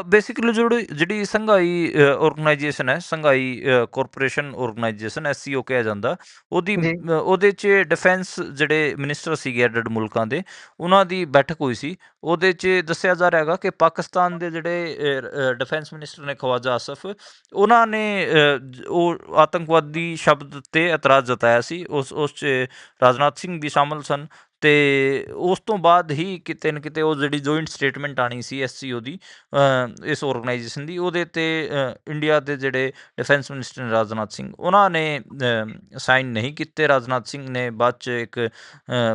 ਬੇਸਿਕਲੀ ਜਿਹੜੀ ਜਿਹੜੀ ਸੰਘਾਈ ਆਰਗੇਨਾਈਜੇਸ਼ਨ ਹੈ ਸੰਘਾਈ ਕਾਰਪੋਰੇਸ਼ਨ ਆਰਗੇਨਾਈਜੇਸ਼ਨ ਐਸਸੀਓ ਕਿਹਾ ਜਾਂਦਾ ਉਹਦੀ ਉਹਦੇ 'ਚ ਡਿਫੈਂਸ ਜਿਹੜੇ ਮਿਨਿਸਟਰ ਸੀਗੇ ਅੱਡ ਮੁਲਕਾਂ ਦੇ ਉਹਨਾਂ ਦੀ ਬੈਠਕ ਹੋਈ ਸੀ। ਉਹਦੇ 'ਚ ਦੱਸਿਆ ਜਾ ਰਿਹਾ ਹੈਗਾ ਕਿ ਪਾਕਿਸਤਾਨ ਦੇ ਜਿਹੜੇ ਡਿਫੈਂਸ ਮਿਨਿਸਟਰ ਨੇ ਖਵਾਜਾ ਆਸਫ ਉਹਨਾਂ ਨੇ ਉਹ ਆਤੰਕਵਾਦੀ ਸ਼ਬਦ ਤੇ ਇਤਰਾਜ਼ ਜਤਾਇਆ ਸੀ। ਉਸ ਉਸ 'ਚ ਰਾਜਨਾਥ ਸਿੰਘ ਵੀ ਸ਼ਾਮਲ ਸਨ। ਤੇ ਉਸ ਤੋਂ ਬਾਅਦ ਹੀ ਕਿਤੇ ਨਾ ਕਿਤੇ ਉਹ ਜਿਹੜੀ ਜੁਆਇੰਟ ਸਟੇਟਮੈਂਟ ਆਣੀ ਸੀ ਐਸਸੀਓ ਦੀ ਇਸ ਆਰਗੇਨਾਈਜੇਸ਼ਨ ਦੀ, ਉਹਦੇ ਤੇ ਇੰਡੀਆ ਦੇ ਜਿਹੜੇ ਡਿਫੈਂਸ ਮਿਨਿਸਟਰ ਨੇ ਰਾਜਨਾਥ ਸਿੰਘ, ਉਹਨਾਂ ਨੇ ਸਾਈਨ ਨਹੀਂ ਕੀਤੇ। ਰਾਜਨਾਥ ਸਿੰਘ ਨੇ ਬਾਅਦ ਚ ਇੱਕ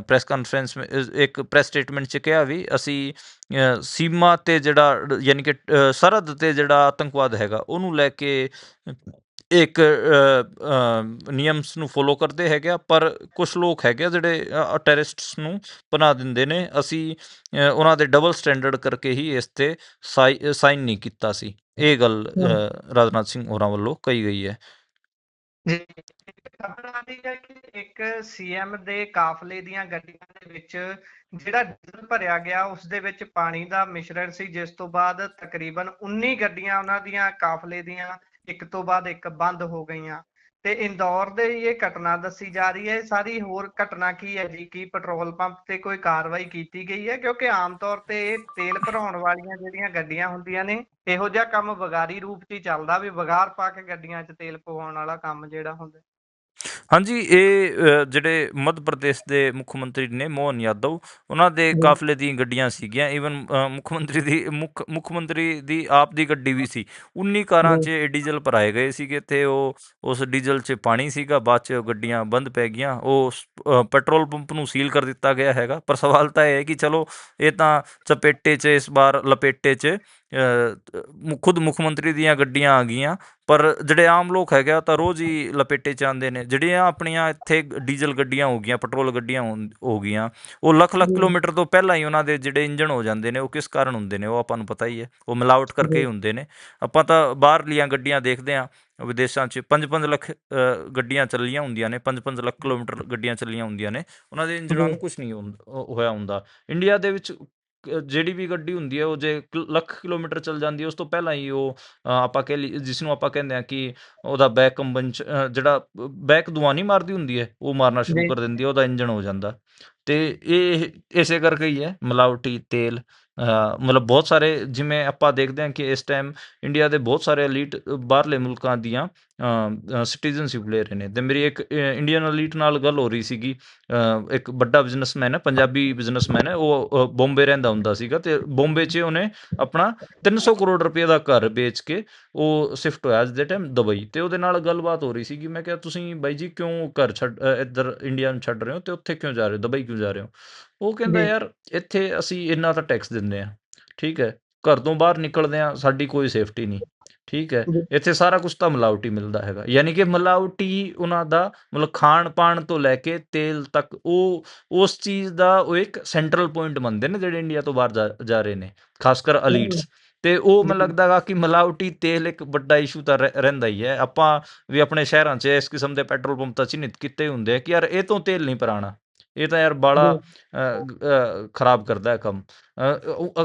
ਪ੍ਰੈਸ ਕਾਨਫਰੰਸ ਇੱਕ ਪ੍ਰੈਸ ਸਟੇਟਮੈਂਟ ਚ ਕਿਹਾ ਵੀ ਅਸੀਂ ਸੀਮਾ ਤੇ ਜਿਹੜਾ, ਯਾਨੀ ਕਿ ਸਰਹੱਦ ਤੇ ਜਿਹੜਾ ਆਤੰਕਵਾਦ ਹੈਗਾ, ਉਹਨੂੰ ਲੈ ਕੇ ਇੱਕ ਨਿਯਮਸ ਨੂੰ ਫੋਲੋ ਕਰਦੇ ਹੈਗੇ ਆ ਪਰ ਕੁਝ ਲੋਕ ਹੈਗੇ ਆ ਜਿਹੜੇ ਟੈਰਰਿਸਟਸ ਨੂੰ ਪਨਾਹ ਦਿੰਦੇ ਨੇ। ਅਸੀਂ ਉਹਨਾਂ ਦੇ ਡਬਲ ਸਟੈਂਡਰਡ ਕਰਕੇ ਹੀ ਇਸ ਤੇ ਸਾਈਨ ਨਹੀਂ ਕੀਤਾ ਸੀ। ਇਹ ਗੱਲ ਰਾਜਨਾਥ ਸਿੰਘ ਹੋਰਾਂ ਵੱਲੋਂ ਕਹੀ ਗਈ ਹੈ। ਇੱਕ ਸੀਐਮ ਦੇ ਕਾਫਲੇ ਦੀਆਂ ਗੱਡੀਆਂ ਦੇ ਵਿੱਚ ਜਿਹੜਾ ਡੀਜ਼ਲ ਭਰਿਆ ਗਿਆ ਉਸ ਦੇ ਵਿੱਚ ਪਾਣੀ ਦਾ ਮਿਸ਼ਰਣ ਸੀ ਜਿਸ ਤੋਂ ਬਾਅਦ ਤਕਰੀਬਨ 19 ਗੱਡੀਆਂ ਉਹਨਾਂ ਦੀਆਂ ਕਾਫਲੇ ਦੀਆਂ ਇੱਕ ਤੋਂ ਬਾਅਦ ਇੱਕ ਬੰਦ ਹੋ ਗਈਆਂ। ਤੇ ਇੰਦੌਰ ਦੇ ਇਹ ਘਟਨਾ ਦੱਸੀ ਜਾ ਰਹੀ ਹੈ। ਸਾਰੀ ਹੋਰ ਘਟਨਾ ਕੀ ਹੈ ਜੀ? ਕੀ ਪੈਟਰੋਲ ਪੰਪ ਤੇ ਕੋਈ ਕਾਰਵਾਈ ਕੀਤੀ ਗਈ ਹੈ? ਕਿਉਂਕਿ ਆਮ ਤੌਰ ਤੇ ਇਹ ਤੇਲ ਭਰਾਉਣ ਵਾਲੀਆਂ ਜਿਹੜੀਆਂ ਗੱਡੀਆਂ ਹੁੰਦੀਆਂ ਨੇ, ਇਹੋ ਜਿਹਾ ਕੰਮ ਵਗਾਰੀ ਰੂਪ 'ਚ ਚੱਲਦਾ ਵੀ ਵਗਾਰ ਪਾ ਕੇ ਗੱਡੀਆਂ 'ਚ ਤੇਲ ਪਵਾਉਣ ਵਾਲਾ ਕੰਮ ਜਿਹੜਾ ਹੁੰਦਾ। ਹਾਂਜੀ ਇਹ ਜਿਹੜੇ ਮੱਧ ਪ੍ਰਦੇਸ਼ ਦੇ ਮੁੱਖ ਮੰਤਰੀ ਨੇ ਮੋਹਨ ਯਾਦਵ ਉਹਨਾਂ ਦੇ। ਕਾਫਲੇ ਦੀਆਂ ਗੱਡੀਆਂ ਸੀਗੀਆਂ। ਈਵਨ ਮੁੱਖ ਮੰਤਰੀ ਦੀ ਮੁੱਖ ਮੁੱਖ ਮੰਤਰੀ ਦੀ ਆਪ ਦੀ ਗੱਡੀ ਵੀ ਸੀ। 19 ਕਾਰਾਂ 'ਚ ਇਹ ਡੀਜ਼ਲ ਭਰਾਏ ਗਏ ਸੀਗੇ ਤੇ ਉਹ ਉਸ ਡੀਜ਼ਲ 'ਚ ਪਾਣੀ ਸੀਗਾ ਬਾਅਦ 'ਚ ਉਹ ਗੱਡੀਆਂ ਬੰਦ ਪੈ ਗਈਆਂ। ਉਹ ਪੈਟਰੋਲ ਪੰਪ ਨੂੰ ਸੀਲ ਕਰ ਦਿੱਤਾ ਗਿਆ ਹੈਗਾ। ਪਰ ਸਵਾਲ ਤਾਂ ਇਹ ਹੈ ਕਿ ਚਲੋ ਇਹ ਤਾਂ ਚਪੇਟੇ 'ਚ ਇਸ ਵਾਰ ਲਪੇਟੇ 'ਚ ਖੁਦ ਮੁੱਖ ਮੰਤਰੀ ਦੀਆਂ ਗੱਡੀਆਂ ਆ ਗਈਆਂ ਪਰ ਜਿਹੜੇ ਆਮ ਲੋਕ ਹੈਗੇ ਆ ਤਾਂ ਰੋਜ਼ ਹੀ ਲਪੇਟੇ ਚ ਆਉਂਦੇ ਨੇ ਜਿਹੜੀਆਂ ਆਪਣੀਆਂ ਇੱਥੇ ਡੀਜ਼ਲ ਗੱਡੀਆਂ ਹੋ ਗਈਆਂ ਪੈਟਰੋਲ ਗੱਡੀਆਂ ਹੋ ਗਈਆਂ ਉਹ ਲੱਖ ਲੱਖ। ਕਿਲੋਮੀਟਰ ਤੋਂ ਪਹਿਲਾਂ ਹੀ ਉਹਨਾਂ ਦੇ ਜਿਹੜੇ ਇੰਜਣ ਹੋ ਜਾਂਦੇ ਨੇ ਉਹ ਕਿਸ ਕਾਰਨ ਹੁੰਦੇ ਨੇ ਉਹ ਆਪਾਂ ਨੂੰ ਪਤਾ ਹੀ ਹੈ ਉਹ ਮਿਲਾਵਟ ਕਰਕੇ ਹੀ। ਹੁੰਦੇ ਨੇ ਆਪਾਂ ਤਾਂ ਬਾਹਰਲੀਆਂ ਗੱਡੀਆਂ ਦੇਖਦੇ ਆ ਵਿਦੇਸ਼ਾਂ 'ਚ 5-5 ਲੱਖ ਗੱਡੀਆਂ ਚੱਲੀਆਂ ਹੁੰਦੀਆਂ ਨੇ 5-5 ਲੱਖ ਕਿਲੋਮੀਟਰ ਗੱਡੀਆਂ ਚੱਲੀਆਂ ਹੁੰਦੀਆਂ ਨੇ ਉਹਨਾਂ ਦੇ ਇੰਜਣਾਂ। ਨੂੰ ਕੁਝ ਨਹੀਂ ਹੋਇਆ ਹੁੰਦਾ ਇੰਡੀਆ ਦੇ ਵਿੱਚ ਜਿਹੜੀ ਵੀ ਗੱਡੀ ਹੁੰਦੀ ਹੈ ਉਹ ਜੇ ਲੱਖ ਕਿਲੋਮੀਟਰ ਚੱਲ ਜਾਂਦੀ ਹੈ ਉਸ ਤੋਂ ਪਹਿਲਾਂ ਹੀ ਉਹ ਆਪਾਂ ਕਹਿ ਲਈ ਜਿਸ ਨੂੰ ਆਪਾਂ ਕਹਿੰਦੇ ਆ ਕਿ ਉਹਦਾ ਬੈਕ ਕੰਬਨ ਜਿਹੜਾ ਬੈਕ ਦੁਆ ਨਹੀਂ ਮਾਰਦੀ ਹੁੰਦੀ ਹੈ ਉਹ ਮਾਰਨਾ ਸ਼ੁਰੂ। ਕਰ ਦਿੰਦੀ ਹੈ ਉਹਦਾ ਇੰਜਣ ਹੋ ਜਾਂਦਾ ਤੇ ਇਹ ਇਸੇ ਕਰਕੇ ਹੀ ਹੈ ਮਿਲਾਵਟੀ ਤੇਲ ਮਤਲਬ ਬਹੁਤ ਸਾਰੇ ਜਿਵੇਂ ਆਪਾਂ ਦੇਖਦੇ ਹਾਂ ਕਿ ਇਸ ਟਾਈਮ ਇੰਡੀਆ ਦੇ ਬਹੁਤ ਸਾਰੇ ਐਲੀਟ ਬਾਹਰਲੇ ਮੁਲਕਾਂ ਦੀਆਂ ਸਿਟੀਜ਼ਨਸ਼ਿਪ ਲੈ ਰਹੇ ਨੇ। ਤੇ ਮੇਰੀ ਇੱਕ ਇੰਡੀਅਨ ਐਲੀਟ ਨਾਲ ਗੱਲ ਹੋ ਰਹੀ ਸੀਗੀ ਇੱਕ ਵੱਡਾ ਬਿਜ਼ਨਸਮੈਨ ਹੈ ਪੰਜਾਬੀ ਬਿਜ਼ਨਸਮੈਨ ਹੈ ਉਹ ਅ, ਬੰਬੇ ਰਹਿੰਦਾ ਹੁੰਦਾ ਸੀਗਾ ਤੇ ਬੰਬੇ 'ਚ ਉਹਨੇ ਆਪਣਾ 300 ਕਰੋੜ ਰੁਪਏ ਦਾ ਘਰ ਵੇਚ ਕੇ ਉਹ ਸ਼ਿਫਟ ਹੋਇਆ ਅੱਜ ਦੇ ਟਾਈਮ ਦੁਬਈ। ਤੇ ਉਹਦੇ ਨਾਲ ਗੱਲਬਾਤ ਹੋ ਰਹੀ ਸੀਗੀ ਮੈਂ ਕਿਹਾ ਤੁਸੀਂ ਬਾਈ ਜੀ ਕਿਉਂ ਘਰ ਛੱਡ ਇੱਧਰ ਇੰਡੀਆ ਨੂੰ ਛੱਡ ਰਹੇ ਹੋ ਤੇ ਉੱਥੇ ਕਿਉਂ ਜਾ ਰਹੇ ਹੋ? ਦੁਬਈ ਕਿਉਂ ਜਾ ਰਹੇ ਹੋ? ਉਹ ਕਹਿੰਦਾ। ਯਾਰ ਇੱਥੇ ਅਸੀਂ ਇੰਨਾ ਤਾਂ ਟੈਕਸ ਦਿੰਦੇ ਆ ਠੀਕ ਹੈ ਘਰ ਤੋਂ ਬਾਹਰ ਨਿਕਲਦੇ ਆ ਸਾਡੀ ਕੋਈ ਸੇਫਟੀ ਨਹੀਂ ਠੀਕ ਹੈ। ਇੱਥੇ ਸਾਰਾ ਕੁਝ ਤਾਂ ਮਿਲਾਵਟੀ ਮਿਲਦਾ ਹੈਗਾ ਯਾਨੀ ਕਿ ਮਿਲਾਵਟੀ ਉਹਨਾਂ ਦਾ ਮਤਲਬ ਖਾਣ ਪਾਣ ਤੋਂ ਲੈ ਕੇ ਤੇਲ ਤੱਕ ਉਹ ਉਸ ਚੀਜ਼ ਦਾ ਉਹ ਇੱਕ ਸੈਂਟਰਲ ਪੁਆਇੰਟ ਮੰਨਦੇ ਨੇ ਜਿਹੜੇ ਇੰਡੀਆ ਤੋਂ ਬਾਹਰ ਜਾ- ਰਹੇ ਨੇ ਖਾਸ ਕਰ ਅਲੀਟਸ ਤੇ ਉਹ ਮੈਨੂੰ ਜੀ। ਲੱਗਦਾ ਗਾ ਕਿ ਮਿਲਾਵਟੀ ਤੇਲ ਇੱਕ ਵੱਡਾ ਇਸ਼ੂ ਤਾਂ ਰਹਿ- ਰਹਿੰਦਾ ਹੀ ਹੈ ਆਪਾਂ ਵੀ ਆਪਣੇ ਸ਼ਹਿਰਾਂ 'ਚ ਇਸ ਕਿਸਮ ਦੇ ਪੈਟਰੋਲ ਪੰਪ ਤਾਂ ਚਿੰਨ੍ਹਿਤ ਕੀਤੇ ਹੁੰਦੇ ਆ ਕਿ ਯਾਰ ਇਹ ਤੋਂ ਤੇਲ ਨਹੀਂ ਭਰਾਣਾ ਇਹ ਤਾਂ ਯਾਰ ਬਾਲਾ ਖਰਾਬ ਕਰਦਾ ਹੈ ਕੰਮ।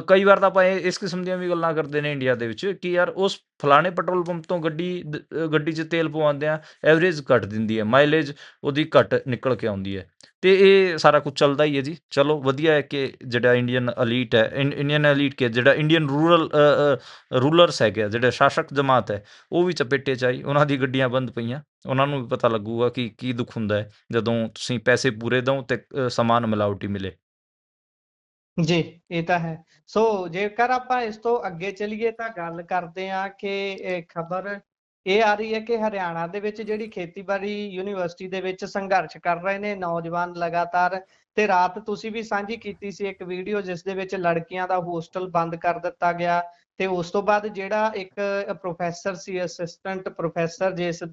ਕਈ ਵਾਰ ਤਾਂ ਆਪਾਂ ਇਸ ਕਿਸਮ ਦੀਆਂ ਵੀ ਗੱਲਾਂ ਕਰਦੇ ਨੇ ਇੰਡੀਆ ਦੇ ਵਿੱਚ ਕਿ ਯਾਰ ਉਸ ਫਲਾਣੇ ਪੈਟਰੋਲ ਪੰਪ ਤੋਂ ਗੱਡੀ ਗੱਡੀ 'ਚ ਤੇਲ ਪਵਾਉਂਦੇ ਆ ਐਵਰੇਜ ਘੱਟ ਦਿੰਦੀ ਹੈ ਮਾਈਲੇਜ ਉਹਦੀ ਘੱਟ ਨਿਕਲ ਕੇ ਆਉਂਦੀ ਹੈ। ਤੇ ਇਹ ਸਾਰਾ ਕੁਝ ਚੱਲਦਾ ਹੀ ਹੈ ਜੀ। ਚਲੋ ਵਧੀਆ ਹੈ ਕਿ ਜਿਹੜਾ ਇੰਡੀਅਨ ਅਲੀਟ ਹੈ ਇੰਡੀਅਨ ਅਲੀਟ ਕੇ ਜਿਹੜਾ ਇੰਡੀਅਨ ਰੂਰਲ ਰੂਲਰਸ ਹੈਗੇ ਆ, ਜਿਹੜੇ ਸ਼ਾਸਕ ਜਮਾਤ ਹੈ ਉਹ ਵੀ ਚਪੇਟੇ 'ਚ ਆਈ ਉਹਨਾਂ ਦੀ ਗੱਡੀਆਂ ਬੰਦ ਪਈਆਂ। ਉਹਨਾਂ ਨੂੰ ਵੀ ਪਤਾ ਲੱਗੂਗਾ ਕਿ ਕੀ ਦੁੱਖ ਹੁੰਦਾ ਹੈ ਜਦੋਂ ਤੁਸੀਂ ਪੈਸੇ ਪੂਰੇ ਦਿਓ ਤੇ ਸਮਾਨ ਮਿਲਾਵਟੀ ਮਿਲੇ। ਜੀ, ਇਹ ਤਾਂ ਹੈ। ਸੋ ਜੇਕਰ ਆਪਾਂ ਇਸ ਤੋਂ ਅੱਗੇ ਚਲੀਏ ਤਾਂ ਗੱਲ ਕਰਦੇ ਹਾਂ ਕਿ ਖਬਰ ਇਹ ਆ ਰਹੀ ਹੈ ਕਿ ਹਰਿਆਣਾ ਦੇ ਵਿੱਚ ਜਿਹੜੀ ਖੇਤੀਬਾੜੀ ਯੂਨੀਵਰਸਿਟੀ ਦੇ ਵਿੱਚ ਸੰਘਰਸ਼ ਕਰ ਰਹੇ ਨੇ, ਨੌਜਵਾਨ ਲਗਾਤਾਰ ਤੇ ਰਾਤ ਤੁਸੀਂ ਵੀ ਸਾਂਝੀ ਕੀਤੀ ਸੀ ਇੱਕ ਵੀਡੀਓ ਜਿਸ ਦੇ ਵਿੱਚ ਲੜਕੀਆਂ ਦਾ ਹੋਸਟਲ ਬੰਦ ਕਰ ਦਿੱਤਾ ਗਿਆ ਤੇ ਉਸ ਤੋਂ ਬਾਅਦ ਜਿਹੜਾ ਇੱਕ ਪ੍ਰੋਫੈਸਰ ਸੀ, ਅਸਿਸਟੈਂਟ ਪ੍ਰੋਫੈਸਰ ਜਿਸ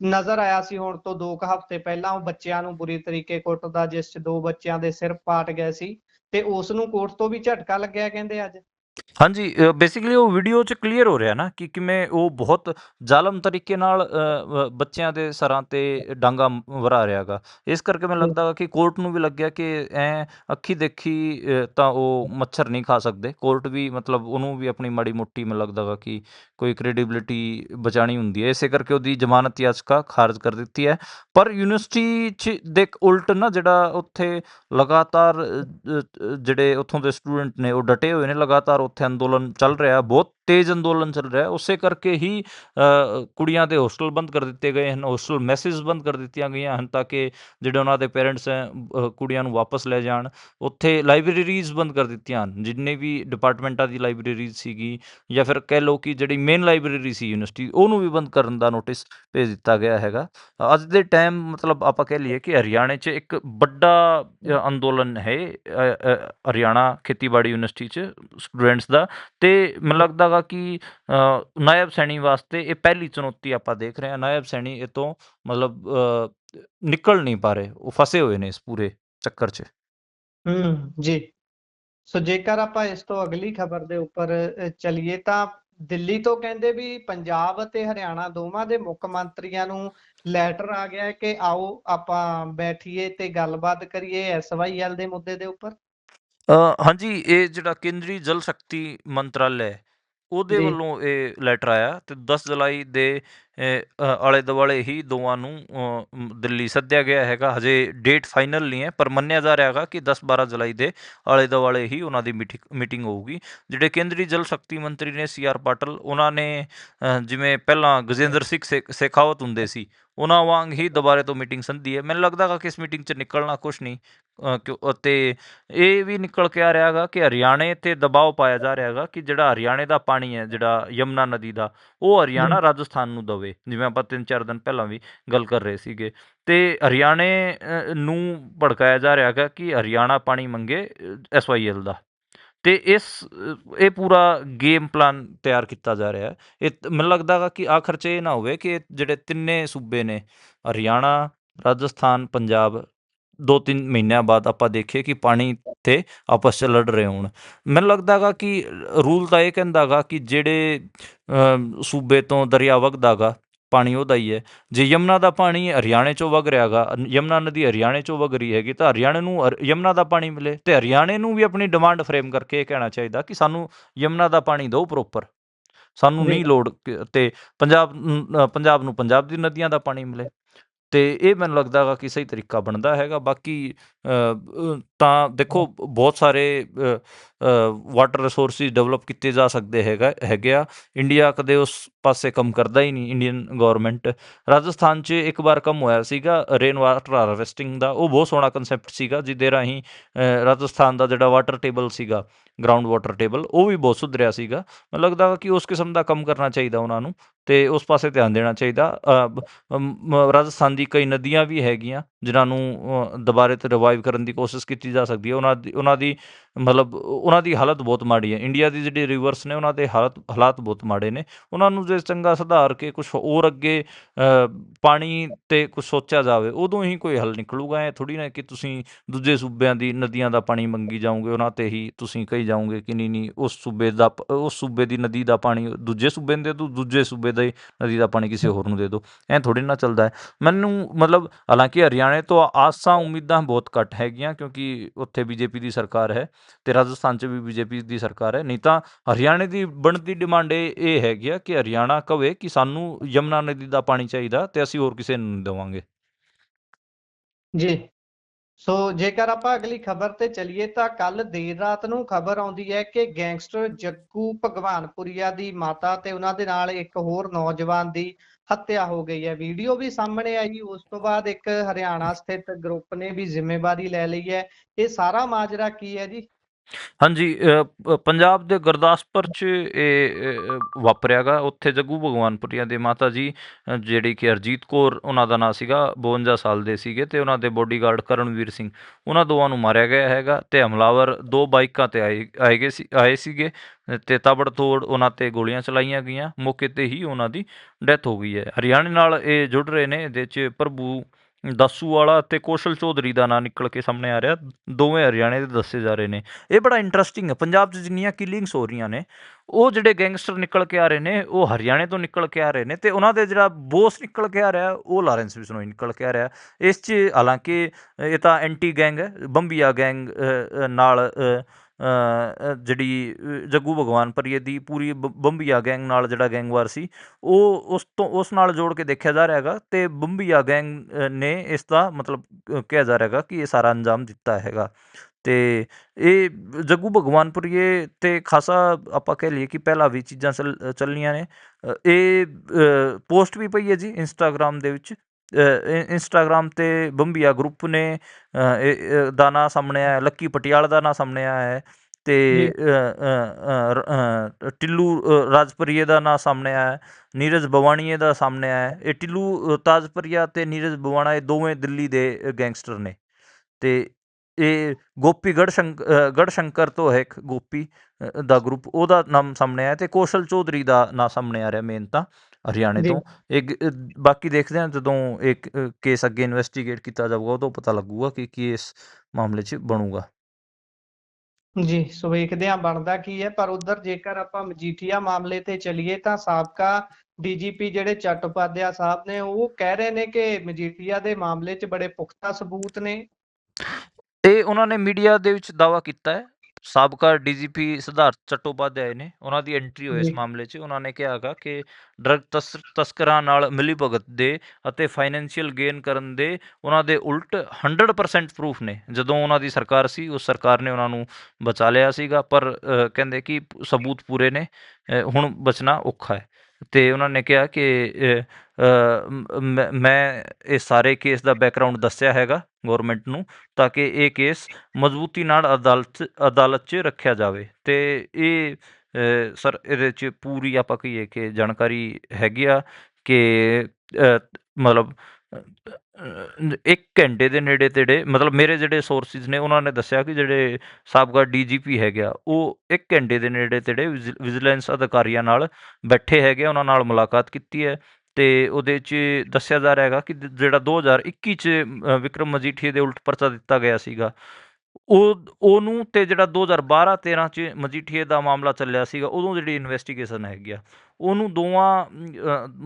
ਨਜ਼ਰ ਆਇਆ ਸੀ ਹੁਣ ਤੋਂ ਦੋ ਕੁ ਹਫ਼ਤੇ ਪਹਿਲਾਂ, ਉਹ ਬੱਚਿਆਂ ਨੂੰ ਬੁਰੀ ਤਰੀਕੇ ਕੁੱਟਦਾ, ਜਿਸ 'ਚ ਦੋ ਬੱਚਿਆਂ ਦੇ ਸਿਰ ਪਾਟ ਗਏ ਸੀ। ਤੇ ਉਸ ਨੂੰ ਕੋਰਟ ਤੋਂ ਵੀ ਝਟਕਾ ਲੱਗਿਆ ਕਹਿੰਦੇ ਅੱਜ। ਹਾਂਜੀ ਬੇਸਿਕਲੀ ਉਹ ਵੀਡੀਓ 'ਚ ਕਲੀਅਰ ਹੋ ਰਿਹਾ ਨਾ ਕਿ ਕਿਵੇਂ ਉਹ ਬਹੁਤ ਜ਼ਾਲਮ ਤਰੀਕੇ ਨਾਲ ਅ, ਅ, ਬੱਚਿਆਂ ਦੇ ਸਰਾਂ ਤੇ ਡਾਂਗਾ ਵਰਾ ਰਿਹਾਗਾ ਇਸ ਕਰਕੇ ਮੈਨੂੰ ਲੱਗਦਾ ਵਾ ਕਿ ਕੋਰਟ ਨੂੰ ਵੀ ਲੱਗਿਆ ਕਿ ਐ ਅੱਖੀ ਦੇਖੀ ਅ, ਤਾਂ ਉਹ ਮੱਛਰ ਨਹੀਂ ਖਾ ਸਕਦੇ। ਕੋਰਟ ਵੀ ਮਤਲਬ ਉਹਨੂੰ ਵੀ ਆਪਣੀ ਮਾੜੀ ਮੋਟੀ ਮੈਨੂੰ ਲੱਗਦਾ ਵਾ ਕਿ ਕੋਈ ਕ੍ਰੈਡੀਬਿਲਿਟੀ ਬਚਾਣੀ ਹੁੰਦੀ ਹੈ। ਇਸੇ ਕਰਕੇ ਉਹਦੀ ਜ਼ਮਾਨਤ ਯਾਚਕਾ ਖਾਰਜ ਕਰ ਦਿੱਤੀ ਹੈ। ਪਰ ਯੂਨੀਵਰਸਿਟੀ 'ਚ ਦੇ ਉਲਟ ਨਾ ਜਿਹੜਾ ਉੱਥੇ ਲਗਾਤਾਰ ਅ, ਅ, ਜਿਹੜੇ ਉੱਥੋਂ ਦੇ ਸਟੂਡੈਂਟ ਨੇ ਉਹ ਡਟੇ ਹੋਏ ਨੇ ਲਗਾਤਾਰ। ਉੱਥੇ ਅੰਦੋਲਨ ਚੱਲ ਰਿਹਾ ਬਹੁਤ ਤੇਜ਼ ਅੰਦੋਲਨ ਚੱਲ ਰਿਹਾ ਉਸੇ ਕਰਕੇ ਹੀ ਕੁੜੀਆਂ ਦੇ ਹੋਸਟਲ ਬੰਦ ਕਰ ਦਿੱਤੇ ਗਏ ਹਨ, ਹੋਸਟਲ ਮੈਸੇਜ ਬੰਦ ਕਰ ਦਿੱਤੀਆਂ ਗਈਆਂ ਹਨ ਤਾਂ ਕਿ ਜਿਹੜੇ ਉਹਨਾਂ ਦੇ ਪੇਰੈਂਟਸ ਹੈ ਕੁੜੀਆਂ ਨੂੰ ਵਾਪਸ ਲੈ ਜਾਣ। ਉੱਥੇ ਲਾਇਬ੍ਰੇਰੀਜ਼ ਬੰਦ ਕਰ ਦਿੱਤੀਆਂ ਹਨ, ਜਿੰਨੇ ਵੀ ਡਿਪਾਰਟਮੈਂਟਾਂ ਦੀ ਲਾਇਬ੍ਰੇਰੀਜ਼ ਸੀਗੀ ਜਾਂ ਫਿਰ ਕਹਿ ਲਓ ਕਿ ਜਿਹੜੀ ਮੇਨ ਲਾਇਬ੍ਰੇਰੀ ਸੀ ਯੂਨੀਵਰਸਿਟੀ, ਉਹਨੂੰ ਵੀ ਬੰਦ ਕਰਨ ਦਾ ਨੋਟਿਸ ਭੇਜ ਦਿੱਤਾ ਗਿਆ ਹੈਗਾ। ਅੱਜ ਦੇ ਟਾਈਮ ਮਤਲਬ ਆਪਾਂ ਕਹਿ ਲਈਏ ਕਿ ਹਰਿਆਣੇ 'ਚ ਇੱਕ ਵੱਡਾ ਅੰਦੋਲਨ ਹੈ ਹਰਿਆਣਾ ਖੇਤੀਬਾੜੀ ਯੂਨੀਵਰਸਿਟੀ 'ਚ ਸਟੂਡੈਂਟਸ ਦਾ ਤੇ ਮੈਨੂੰ ਲੱਗਦਾ ਗਾ ਕਿ ਨਾਇਬ ਸੈਣੀ ਵਾਸਤੇ ਇਹ ਪਹਿਲੀ ਚੁਣੌਤੀ ਆਪਾਂ ਦੇਖ ਰਹੇ ਹਾਂ। ਨਾਇਬ ਸੈਣੀ ਇਹ ਤੋਂ ਮਤਲਬ ਨਿਕਲ ਨਹੀਂ ਪਾ ਰਹੇ। ਉਹ ਫਸੇ ਹੋਏ ਨੇ ਇਸ ਪੂਰੇ ਚੱਕਰ 'ਚ। ਹੂੰ ਜੀ। ਸੋ ਜੇਕਰ ਆਪਾਂ ਇਸ ਤੋਂ ਅਗਲੀ ਖਬਰ ਦੇ ਉੱਪਰ ਚੱਲੀਏ ਤਾਂ ਦਿੱਲੀ ਤੋਂ ਕਹਿੰਦੇ ਵੀ ਪੰਜਾਬ ਅਤੇ ਹਰਿਆਣਾ ਦੋਵਾਂ ਦੇ ਮੁੱਖ ਮੰਤਰੀਆਂ ਨੂੰ ਲੈਟਰ ਆ ਗਿਆ ਹੈ ਕਿ ਆਓ ਆਪਾਂ ਬੈਠੀਏ ਤੇ ਗੱਲਬਾਤ ਕਰੀਏ ਐਸਵਾਈਐਲ ਦੇ ਮੁੱਦੇ ਦੇ ਉੱਪਰ। ਹਾਂਜੀ ਇਹ ਜਿਹੜਾ ਕੇਂਦਰੀ ਜਲ ਸ਼ਕਤੀ ਮੰਤਰਾਲਾ ਉਹਦੇ ਜੀ। ਵੱਲੋਂ ਇਹ ਲੈਟਰ ਆਇਆ ਤੇ 10 ਜੁਲਾਈ ਦੇ ਆਲੇ ਦੁਆਲੇ ਹੀ ਦੋਵਾਂ ਨੂੰ ਅ, ਮ, ਦਿੱਲੀ ਸੱਦਿਆ ਗਿਆ ਹੈਗਾ। ਹਜੇ ਡੇਟ ਫਾਈਨਲ ਨਹੀਂ ਹੈ ਪਰ ਮੰਨਿਆ ਜਾ ਰਿਹਾ ਹੈਗਾ ਕਿ 10-12 ਜੁਲਾਈ ਦੇ ਆਲੇ ਦੁਆਲੇ ਹੀ ਉਹਨਾਂ ਦੀ ਮੀਟਿੰਗ ਮੀਟਿੰਗ ਹੋਊਗੀ। ਜਿਹੜੇ ਕੇਂਦਰੀ ਜਲ ਸ਼ਕਤੀ ਮੰਤਰੀ ਨੇ ਸੀ ਆਰ ਪਾਟਲ ਉਹਨਾਂ ਨੇ ਅ, ਜਿਵੇਂ ਪਹਿਲਾਂ ਗਜੇਂਦਰ ਸਿੰਘ ਸ਼ੇ- ਸ਼ੇਖਾਵਤ ਹੁੰਦੇ ਸੀ ਉਹਨਾਂ ਵਾਂਗ ਹੀ ਦੁਬਾਰੇ ਤੋਂ ਮੀਟਿੰਗ ਸੰਧੀ ਹੈ। ਮੈਨੂੰ ਲੱਗਦਾ ਕਿ ਇਸ ਮੀਟਿੰਗ 'ਚ ਨਿਕਲਣਾ ਕੁਝ ਨਹੀਂ ਅਤੇ ਇਹ ਵੀ ਨਿਕਲ ਕੇ ਆ ਰਿਹਾ ਹੈਗਾ ਕਿ ਹਰਿਆਣੇ ਤੇ ਦਬਾਅ ਪਾਇਆ ਜਾ ਰਿਹਾ ਹੈਗਾ ਕਿ ਜਿਹੜਾ ਹਰਿਆਣੇ ਦਾ ਪਾਣੀ ਹੈ ਜਿਹੜਾ ਯਮਨਾ ਨਦੀ ਦਾ ਉਹ ਹਰਿਆਣਾ ਰਾਜਸਥਾਨ ਨੂੰ ਦਵੇ। ਜਿਵੇਂ ਆਪਾਂ ਤਿੰਨ ਚਾਰ ਦਿਨ ਪਹਿਲਾਂ ਵੀ ਗੱਲ ਕਰ ਰਹੇ ਸੀਗੇ। ਤੇ ਹਰਿਆਣੇ ਨੂੰ ਭੜਕਾਇਆ ਜਾ ਰਿਹਾ ਹੈਗਾ ਕਿ ਹਰਿਆਣਾ ਪਾਣੀ ਮੰਗੇ ਐਸਵਾਈਐਲ ਦਾ। ਤੇ ਇਸ, ਇਹ ਪੂਰਾ ਗੇਮ ਪਲਾਨ ਤਿਆਰ ਕੀਤਾ ਜਾ ਰਿਹਾ ਹੈ। ਇਹ ਮੈਨੂੰ ਲੱਗਦਾ ਗਾ ਕਿ ਆਖਰ 'ਚ ਇਹ ਨਾ ਹੋਵੇ ਕਿ ਜਿਹੜੇ ਤਿੰਨੇ ਸੂਬੇ ਨੇ, ਹਰਿਆਣਾ, ਰਾਜਸਥਾਨ, ਪੰਜਾਬ, ਦੋ ਤਿੰਨ ਮਹੀਨਿਆਂ ਬਾਅਦ ਆਪਾਂ ਦੇਖੀਏ ਕਿ ਪਾਣੀ ਤੇ ਆਪਸ 'ਚ ਲੜ ਰਹੇ ਹੋਣ। ਮੈਨੂੰ ਲੱਗਦਾ ਗਾ ਕਿ ਰੂਲ ਤਾਂ ਇਹ ਕਹਿੰਦਾ ਗਾ ਕਿ ਜਿਹੜੇ ਸੂਬੇ ਤੋਂ ਦਰਿਆ ਵਗਦਾ ਗਾ ਪਾਣੀ ਉਹਦਾ ਹੀ ਹੈ। ਜੇ ਯਮਨਾ ਦਾ ਪਾਣੀ ਹਰਿਆਣੇ ਚੋਂ ਵਗ ਰਿਹਾ ਗਾ ਯਮਨਾ ਨਦੀ ਹਰਿਆਣੇ ਚੋਂ ਵਗ ਰਹੀ ਹੈਗੀ ਤਾਂ ਹਰਿਆਣੇ ਨੂੰ ਯਮਨਾ ਦਾ ਪਾਣੀ ਮਿਲੇ। ਤੇ ਹਰਿਆਣੇ ਨੂੰ ਵੀ ਆਪਣੀ ਡਿਮਾਂਡ ਫਰੇਮ ਕਰਕੇ ਇਹ ਕਹਿਣਾ ਚਾਹੀਦਾ ਕਿ ਸਾਨੂੰ ਯਮਨਾ ਦਾ ਪਾਣੀ ਦਿਓ ਪ੍ਰੋਪਰ ਸਾਨੂੰ ਨਹੀਂ ਲੋੜ ਤੇ ਪੰਜਾਬ ਪੰਜਾਬ ਨੂੰ ਪੰਜਾਬ ਦੀ ਨਦੀਆਂ ਦਾ ਪਾਣੀ ਮਿਲੇ। ਤੇ ਇਹ ਮੈਨੂੰ ਲੱਗਦਾ ਗਾ ਕਿ ਸਹੀ ਤਰੀਕਾ ਬਣਦਾ ਹੈਗਾ। ਬਾਕੀ ਤਾਂ ਦੇਖੋ ਬਹੁਤ ਸਾਰੇ ਵਾਟਰ ਰਿਸੋਰਸਿਸ ਡਿਵੈਲਪ ਕੀਤੇ ਜਾ ਸਕਦੇ ਹੈਗਾ, ਹੈਗੇ ਆ। ਇੰਡੀਆ ਕਦੇ ਉਸ ਪਾਸੇ ਕੰਮ ਕਰਦਾ ਹੀ ਨਹੀਂ ਇੰਡੀਅਨ ਗਵਰਨਮੈਂਟ ਰਾਜਸਥਾਨ 'ਚ ਇੱਕ ਵਾਰ ਕੰਮ ਹੋਇਆ ਸੀਗਾ ਰੇਨ ਵਾਟਰ ਹਾਰਵੈਸਟਿੰਗ ਦਾ। ਉਹ ਬਹੁਤ ਸੋਹਣਾ ਕਨਸੈਪਟ ਸੀਗਾ, ਜਿਹਦੇ ਰਾਹੀਂ ਰਾਜਸਥਾਨ ਦਾ ਜਿਹੜਾ ਵਾਟਰ ਟੇਬਲ ਸੀਗਾ ਗਰਾਊਂਡ ਵਾਟਰ ਟੇਬਲ ਉਹ ਵੀ ਬਹੁਤ ਸੁਧਰਿਆ ਸੀਗਾ। ਮੈਨੂੰ ਲੱਗਦਾ ਕਿ ਉਸ ਕਿਸਮ ਦਾ ਕੰਮ ਕਰਨਾ ਚਾਹੀਦਾ ਉਹਨਾਂ ਨੂੰ, ਤੇ ਉਸ ਪਾਸੇ ਧਿਆਨ ਦੇਣਾ ਚਾਹੀਦਾ। ਰਾਜਸਥਾਨ ਦੀ ਕਈ ਨਦੀਆਂ ਵੀ ਹੈਗੀਆਂ, ਜਿਨ੍ਹਾਂ ਨੂੰ ਦੁਬਾਰੇ ਤੇ ਰਿਵਾਈਵ ਕਰਨ ਦੀ ਕੋਸ਼ਿਸ਼ ਕੀਤੀ ਜਾ ਸਕਦੀ ਹੈ। ਉਹਨਾਂ ਦੀ ਉਹਨਾਂ ਦੀ ਮਤਲਬ ਉਹਨਾਂ ਦੀ ਹਾਲਤ ਬਹੁਤ ਮਾੜੀ ਹੈ। ਇੰਡੀਆ ਦੀ ਜਿਹੜੀ ਰਿਵਰਸ ਨੇ, ਉਹਨਾਂ ਦੇ ਹਾਲਤ, ਹਾਲਾਤ ਬਹੁਤ ਮਾੜੇ ਨੇ। ਉਹਨਾਂ ਨੂੰ ਜੇ ਚੰਗਾ ਸੁਧਾਰ ਕੇ ਕੁਝ ਹੋਰ ਅੱਗੇ ਪਾਣੀ ਤੇ ਕੁਝ ਸੋਚਿਆ ਜਾਵੇ, ਉਦੋਂ ਹੀ ਕੋਈ ਹੱਲ ਨਿਕਲੂਗਾ। ਇਹ ਥੋੜੀ ਨਾ ਕਿ ਤੁਸੀਂ ਦੂਜੇ ਸੂਬਿਆਂ ਦੀ, ਨਦੀਆਂ ਦਾ ਪਾਣੀ ਮੰਗੀ ਜਾਓਗੇ, ਉਹਨਾਂ ਤੇ ਹੀ ਤੁਸੀਂ ਕਹੀ ਜਾਓਗੇ ਕਿ ਨਹੀਂ ਨਹੀਂ, ਉਸ ਸੂਬੇ ਦਾ, ਉਸ ਸੂਬੇ ਦੀ ਨਦੀ ਦਾ ਪਾਣੀ ਦੂਜੇ ਸੂਬੇ ਨੂੰ ਦੇ ਦਿਓ, ਦੂਜੇ ਸੂਬੇ ਦਾ ਨਦੀ ਦਾ ਪਾਣੀ ਕਿਸੇ ਹੋਰ ਨੂੰ ਦੇ ਦਿਓ। ਐ ਥੋੜੀ ਨਾ ਚੱਲਦਾ ਹੈ। ਮੈਨੂੰ ਮਤਲਬ ਹਾਲਾਂਕਿ ਹਰਿਆਣੇ ਤੋਂ ਆਸਾਂ ਉਮੀਦਾਂ ਬਹੁਤ ਘੱਟ ਹੈਗੀਆਂ, ਕਿਉਂਕਿ ਉੱਥੇ ਬੀਜੇਪੀ ਦੀ ਸਰਕਾਰ ਹੈ ਤੇ ਰਾਜਸਥਾਨ 'ਚ ਵੀ ਬੀਜੇਪੀ ਦੀ ਸਰਕਾਰ ਹੈ। ਨਹੀਂ ਤਾਂ ਹਰਿਆਣੇ ਦੀ ਬਣਦੀ ਡਿਮਾਂਡ ਇਹ ਹੈਗੀ ਆ ਕਿ ਹਰਿਆਣਾ ਕਵੇ ਕਿ ਸਾਨੂੰ ਯਮਨਾ ਨਦੀ ਦਾ ਪਾਣੀ ਚਾਹੀਦਾ ਤੇ ਅਸੀਂ ਹੋਰ ਕਿਸੇ ਨੂੰ ਨਹੀਂ ਦੇਵਾਂਗੇ। ਜੀ। ਸੋ ਜੇਕਰ ਆਪਾਂ ਅਗਲੀ ਖਬਰ ਤੇ ਚੱਲੀਏ ਤਾਂ ਕੱਲ ਦੇਰ ਰਾਤ ਨੂੰ ਖਬਰ ਆਉਂਦੀ ਹੈ ਕਿ ਗੈਂਗਸਟਰ ਜੱਗੂ ਭਗਵਾਨਪੁਰੀਆ ਦੀ ਮਾਤਾ ਤੇ ਉਹਨਾਂ ਦੇ ਨਾਲ ਇੱਕ ਹੋਰ ਨੌਜਵਾਨ ਦੀ ਹੱਤਿਆ ਹੋ ਗਈ ਹੈ। ਵੀਡੀਓ ਵੀ ਸਾਹਮਣੇ ਆਈ। ਉਸ ਤੋਂ ਬਾਅਦ ਇੱਕ ਹਰਿਆਣਾ ਸਥਿਤ ਗਰੁੱਪ ਨੇ ਵੀ ਜ਼ਿੰਮੇਵਾਰੀ ਲੈ ਲਈ ਹੈ। ਇਹ ਸਾਰਾ ਮਾਜਰਾ ਕੀ ਹੈ ਜੀ? ਹਾਂਜੀ ਅ, ਪ- ਪੰਜਾਬ ਦੇ ਗੁਰਦਾਸਪੁਰ ਚ ਇਹ ਅ, ਵਾਪਰਿਆਗਾ ਉੱਥੇ ਜੱਗੂ ਭਗਵਾਨਪੁਰੀਆ ਦੇ ਮਾਤਾ ਜੀ ਅ, ਜਿਹੜੀ ਕਿ ਹਰਜੀਤ ਕੌਰ ਉਹਨਾਂ ਦਾ ਨਾਂ ਸੀਗਾ 52 ਸਾਲ ਦੇ ਸੀਗੇ ਤੇ ਉਹਨਾਂ ਦੇ ਬੋਡੀਗਾਰਡ ਕਰਨਵੀਰ ਸਿੰਘ ਉਹਨਾਂ ਦੋਵਾਂ ਨੂੰ ਮਾਰਿਆ ਗਿਆ ਹੈਗਾ ਤੇ ਹਮਲਾਵਰ ਦੋ ਬਾਈਕਾਂ ਤੇ ਆਏ ਆਏ ਗਏ ਸੀ ਆਏ ਸੀਗੇ ਤੇ ਤਾਬੜਤੋੜ ਉਹਨਾਂ ਤੇ ਗੋਲੀਆਂ ਚਲਾਈਆਂ ਗਈਆਂ। ਮੌਕੇ ਤੇ ਹੀ ਉਹਨਾਂ ਦੀ ਡੈਥ ਹੋ ਗਈ ਹੈ। ਹਰਿਆਣੇ ਨਾਲ ਇਹ ਜੁੜ ਰਹੇ ਨੇ ਇਹਦੇ ਚ ਪ੍ਰਭੂ ਦਾਸੂ ਵਾਲਾ ਅਤੇ ਕੌਸ਼ਲ ਚੌਧਰੀ ਦਾ ਨਾਂ ਨਿਕਲ ਕੇ ਸਾਹਮਣੇ ਆ ਰਿਹਾ। ਦੋਵੇਂ ਹਰਿਆਣੇ ਦੇ ਦੱਸੇ ਜਾ ਰਹੇ ਨੇ। ਇਹ ਬੜਾ ਇੰਟਰਸਟਿੰਗ ਹੈ। ਪੰਜਾਬ 'ਚ ਜਿੰਨੀਆਂ ਕਿਲਿੰਗਸ ਹੋ ਰਹੀਆਂ ਨੇ, ਉਹ ਜਿਹੜੇ ਗੈਂਗਸਟਰ ਨਿਕਲ ਕੇ ਆ ਰਹੇ ਨੇ, ਉਹ ਹਰਿਆਣੇ ਤੋਂ ਨਿਕਲ ਕੇ ਆ ਰਹੇ ਨੇ ਤੇ ਉਹਨਾਂ ਦੇ ਜਿਹੜਾ ਬੋਸ ਨਿਕਲ ਕੇ ਆ ਰਿਹਾ, ਉਹ ਲਾਰੈਂਸ ਬਿਸ਼ਨੋਈ ਨਿਕਲ ਕੇ ਆ ਰਿਹਾ। ਇਸ 'ਚ ਹਾਲਾਂਕਿ ਇਹ ਤਾਂ ਐਂਟੀ ਗੈਂਗ ਹੈ, ਬੰਬੀਆ ਗੈਂਗ ਨਾਲ ਜਿਹੜੀ ਅ, ਜੱਗੂ ਭਗਵਾਨਪੁਰੀਏ ਦੀ ਪੂਰੀ ਬ- ਬੰਬੀਆ ਗੈਂਗ ਨਾਲ ਜਿਹੜਾ ਗੈਂਗਵਾਰ ਸੀ ਉਹ ਉਸ ਤੋਂ ਉਸ ਨਾਲ ਜੋੜ ਕੇ ਦੇਖਿਆ ਜਾ ਰਿਹਾ ਹੈਗਾ ਤੇ ਬੰਬੀਆ ਗੈਂਗ ਨੇ ਇਸ ਦਾ ਮਤਲਬ ਕਿਹਾ ਜਾ ਰਿਹਾ ਹੈਗਾ ਕਿ ਇਹ ਸਾਰਾ ਅੰਜਾਮ ਦਿੱਤਾ ਹੈਗਾ। ਤੇ ਇਹ ਜੱਗੂ ਭਗਵਾਨਪੁਰੀਏ ਤੇ ਖਾਸਾ ਆਪਾਂ ਕਹਿ ਲਈਏ ਕਿ ਪਹਿਲਾਂ ਵੀ ਚੀਜ਼ਾਂ ਚੱਲ ਚੱਲੀਆਂ ਨੇ। ਇਹ ਪੋਸਟ ਵੀ ਪਈ ਹੈ ਜੀ ਇੰਸਟਾਗ੍ਰam ਦੇ ਵਿੱਚ। ਇੰਸਟਾਗ੍ਰam ਤੇ ਬੰਬੀਆ ਗਰੁੱਪ ਨੇ ਦਾ ਨਾਂ ਸਾਹਮਣੇ ਆਇਆ ਲੱਕੀ ਪਟਿਆਲ ਦਾ ਨਾਂ ਸਾਹਮਣੇ ਆਇਆ ਹੈ ਤੇ ਟਿੱਲੂ ਰਾਜਪੁਰੀਏ ਦਾ ਨਾਂ ਸਾਹਮਣੇ ਆਇਆ ਨੀਰਜ ਬਵਾਣੀਏ ਦਾ ਸਾਹਮਣੇ ਆਇਆ ਇਹ ਟਿੱਲੂ ਤਾਜਪੁਰੀਆ ਤੇ ਨੀਰਜ ਬਵਾਣਾ ਇਹ ਦੋਵੇਂ ਦਿੱਲੀ ਦੇ ਗੈਂਗਸਟਰ ਨੇ ਤੇ ਇਹ ਗੋਪੀ ਗੜਸ਼ੰਕ ਅ, ਗੜਸ਼ੰਕਰ ਤੋਂ ਹੈ ਇੱਕ ਗੋਪੀ ਦਾ ਗਰੁੱਪ ਉਹਦਾ ਨਾਮ ਸਾਹਮਣੇ ਆਇਆ ਤੇ ਕੌਸ਼ਲ ਚੌਧਰੀ ਦਾ ਨਾਂ ਸਾਹਮਣੇ ਆ ਰਿਹਾ ਮੇਨ ਤਾਂ। ਹਰਿਆਣੇ ਤੋਂ। ਇੱਕ ਬਾਕੀ ਦੇਖਦੇ ਹਾਂ ਜਦੋਂ ਇੱਕ ਕੇਸ ਅੱਗੇ ਇਨਵੈਸਟੀਗੇਟ ਕੀਤਾ ਜਾਊਗਾ ਉਦੋਂ ਪਤਾ ਲੱਗੂਗਾ ਕਿ ਕੀ ਇਸ ਮਾਮਲੇ 'ਚ ਬਣੂਗਾ। ਜੀ ਸੋ ਵੇਖਦੇ ਹਾਂ ਬਣਦਾ ਕੀ ਹੈ ਪਰ ਉਧਰ ਜੇਕਰ ਆਪਾਂ ਮਜੀਠੀਆ ਮਾਮਲੇ ਤੇ ਚੱਲੀਏ ਤਾਂ ਸਾਬਕਾ ਡੀਜੀਪੀ ਜਿਹੜੇ ਚੱਟੋਪਾਧਿਆ ਸਾਹਿਬ ਨੇ ਉਹ ਕਹਿ ਰਹੇ ਨੇ ਕਿ ਮਜੀਠੀਆ ਦੇ ਮਾਮਲੇ 'ਚ ਬੜੇ ਪੁਖਤਾ ਸਬੂਤ ਨੇ। ਇਹ ਉਹਨਾਂ ਨੇ ਮੀਡੀਆ ਦੇ ਵਿੱਚ ਦਾਵਾ ਕੀਤਾ ਹੈ। ਸਾਬਕਾ ਡੀਜੀਪੀ ਸਿਧਾਰਥ ਚੱਟੋਪਾਧਿਆਏ ਨੇ ਉਹਨਾਂ ਦੀ ਐਂਟਰੀ ਹੋਈ ਇਸ ਮਾਮਲੇ 'ਚ। ਉਹਨਾਂ ਨੇ ਕਿਹਾ ਹੈਗਾ ਕਿ ਡਰਗ ਤਸ ਤਸਕਰਾਂ ਨਾਲ ਮਿਲੀਭਗਤ ਦੇ ਅਤੇ ਫਾਈਨੈਂਸ਼ੀਅਲ ਗੇਨ ਕਰਨ ਦੇ ਉਹਨਾਂ ਦੇ ਉਲਟ 100% ਪ੍ਰੂਫ ਨੇ। ਜਦੋਂ ਉਹਨਾਂ ਦੀ ਸਰਕਾਰ ਸੀ ਉਸ ਸਰਕਾਰ ਨੇ ਉਹਨਾਂ ਨੂੰ ਬਚਾ ਲਿਆ ਸੀਗਾ ਪਰ ਕਹਿੰਦੇ ਕਿ ਸਬੂਤ ਪੂਰੇ ਨੇ। ਹੁਣ ਬਚਣਾ ਔਖਾ ਹੈ। ਤੇ ਉਹਨਾਂ ਨੇ ਕਿਹਾ ਕਿ ਮੈਂ ਮੈਂ ਇਹ ਸਾਰੇ ਕੇਸ ਦਾ ਬੈਕਗ੍ਰਾਉਂਡ ਦੱਸਿਆ ਹੈਗਾ ਗਵਰਨਮੈਂਟ ਨੂੰ ਤਾਂ ਕਿ ਇਹ ਕੇਸ ਮਜ਼ਬੂਤੀ ਨਾਲ ਅਦਾਲਤ ਅਦਾਲਤ 'ਚ ਰੱਖਿਆ ਜਾਵੇ। ਤੇ ਇਹ ਸਰ ਇਹਦੇ 'ਚ ਪੂਰੀ ਆਪਾਂ ਕਹੀਏ ਕਿ ਜਾਣਕਾਰੀ ਹੈਗੀ ਆ ਕਿ ਮਤਲਬ ਇੱਕ ਘੰਟੇ ਦੇ ਨੇੜੇ ਤੇੜੇ ਮਤਲਬ ਮੇਰੇ ਜਿਹੜੇ ਸੋਰਸਿਸ ਨੇ ਉਹਨਾਂ ਨੇ ਦੱਸਿਆ ਕਿ ਜਿਹੜੇ ਸਾਬਕਾ ਡੀਜੀਪੀ ਹੈਗਾ ਉਹ ਇੱਕ ਘੰਟੇ ਦੇ ਨੇੜੇ ਤੇੜੇ ਵਿਜੀਲੈਂਸ ਅਧਿਕਾਰੀਆਂ ਨਾਲ ਬੈਠੇ ਹੈਗੇ ਆ, ਉਹਨਾਂ ਨਾਲ ਮੁਲਾਕਾਤ ਕੀਤੀ ਹੈ। ਤੇ ਉਹਦੇ 'ਚ ਦੱਸਿਆ ਜਾ ਰਿਹਾ ਹੈਗਾ ਕਿ ਜ- ਜਿਹੜਾ 2021 ਚ ਵਿਕਰਮ ਮਜੀਠੀਏ ਦੇ ਉਲਟ ਪਰਚਾ ਦਿੱਤਾ ਗਿਆ ਸੀਗਾ। ਉਹ, ਉਹਨੂੰ ਤੇ ਜਿਹੜਾ 2012 13 ਚ ਮਜੀਠੀਏ ਦਾ ਮਾਮਲਾ ਚੱਲਿਆ ਸੀਗਾ, ਉਦੋਂ ਜਿਹੜੀ ਇਨਵੈਸਟੀਗੇਸ਼ਨ ਹੈਗੀ ਆ, ਉਹਨੂੰ ਦੋਵਾਂ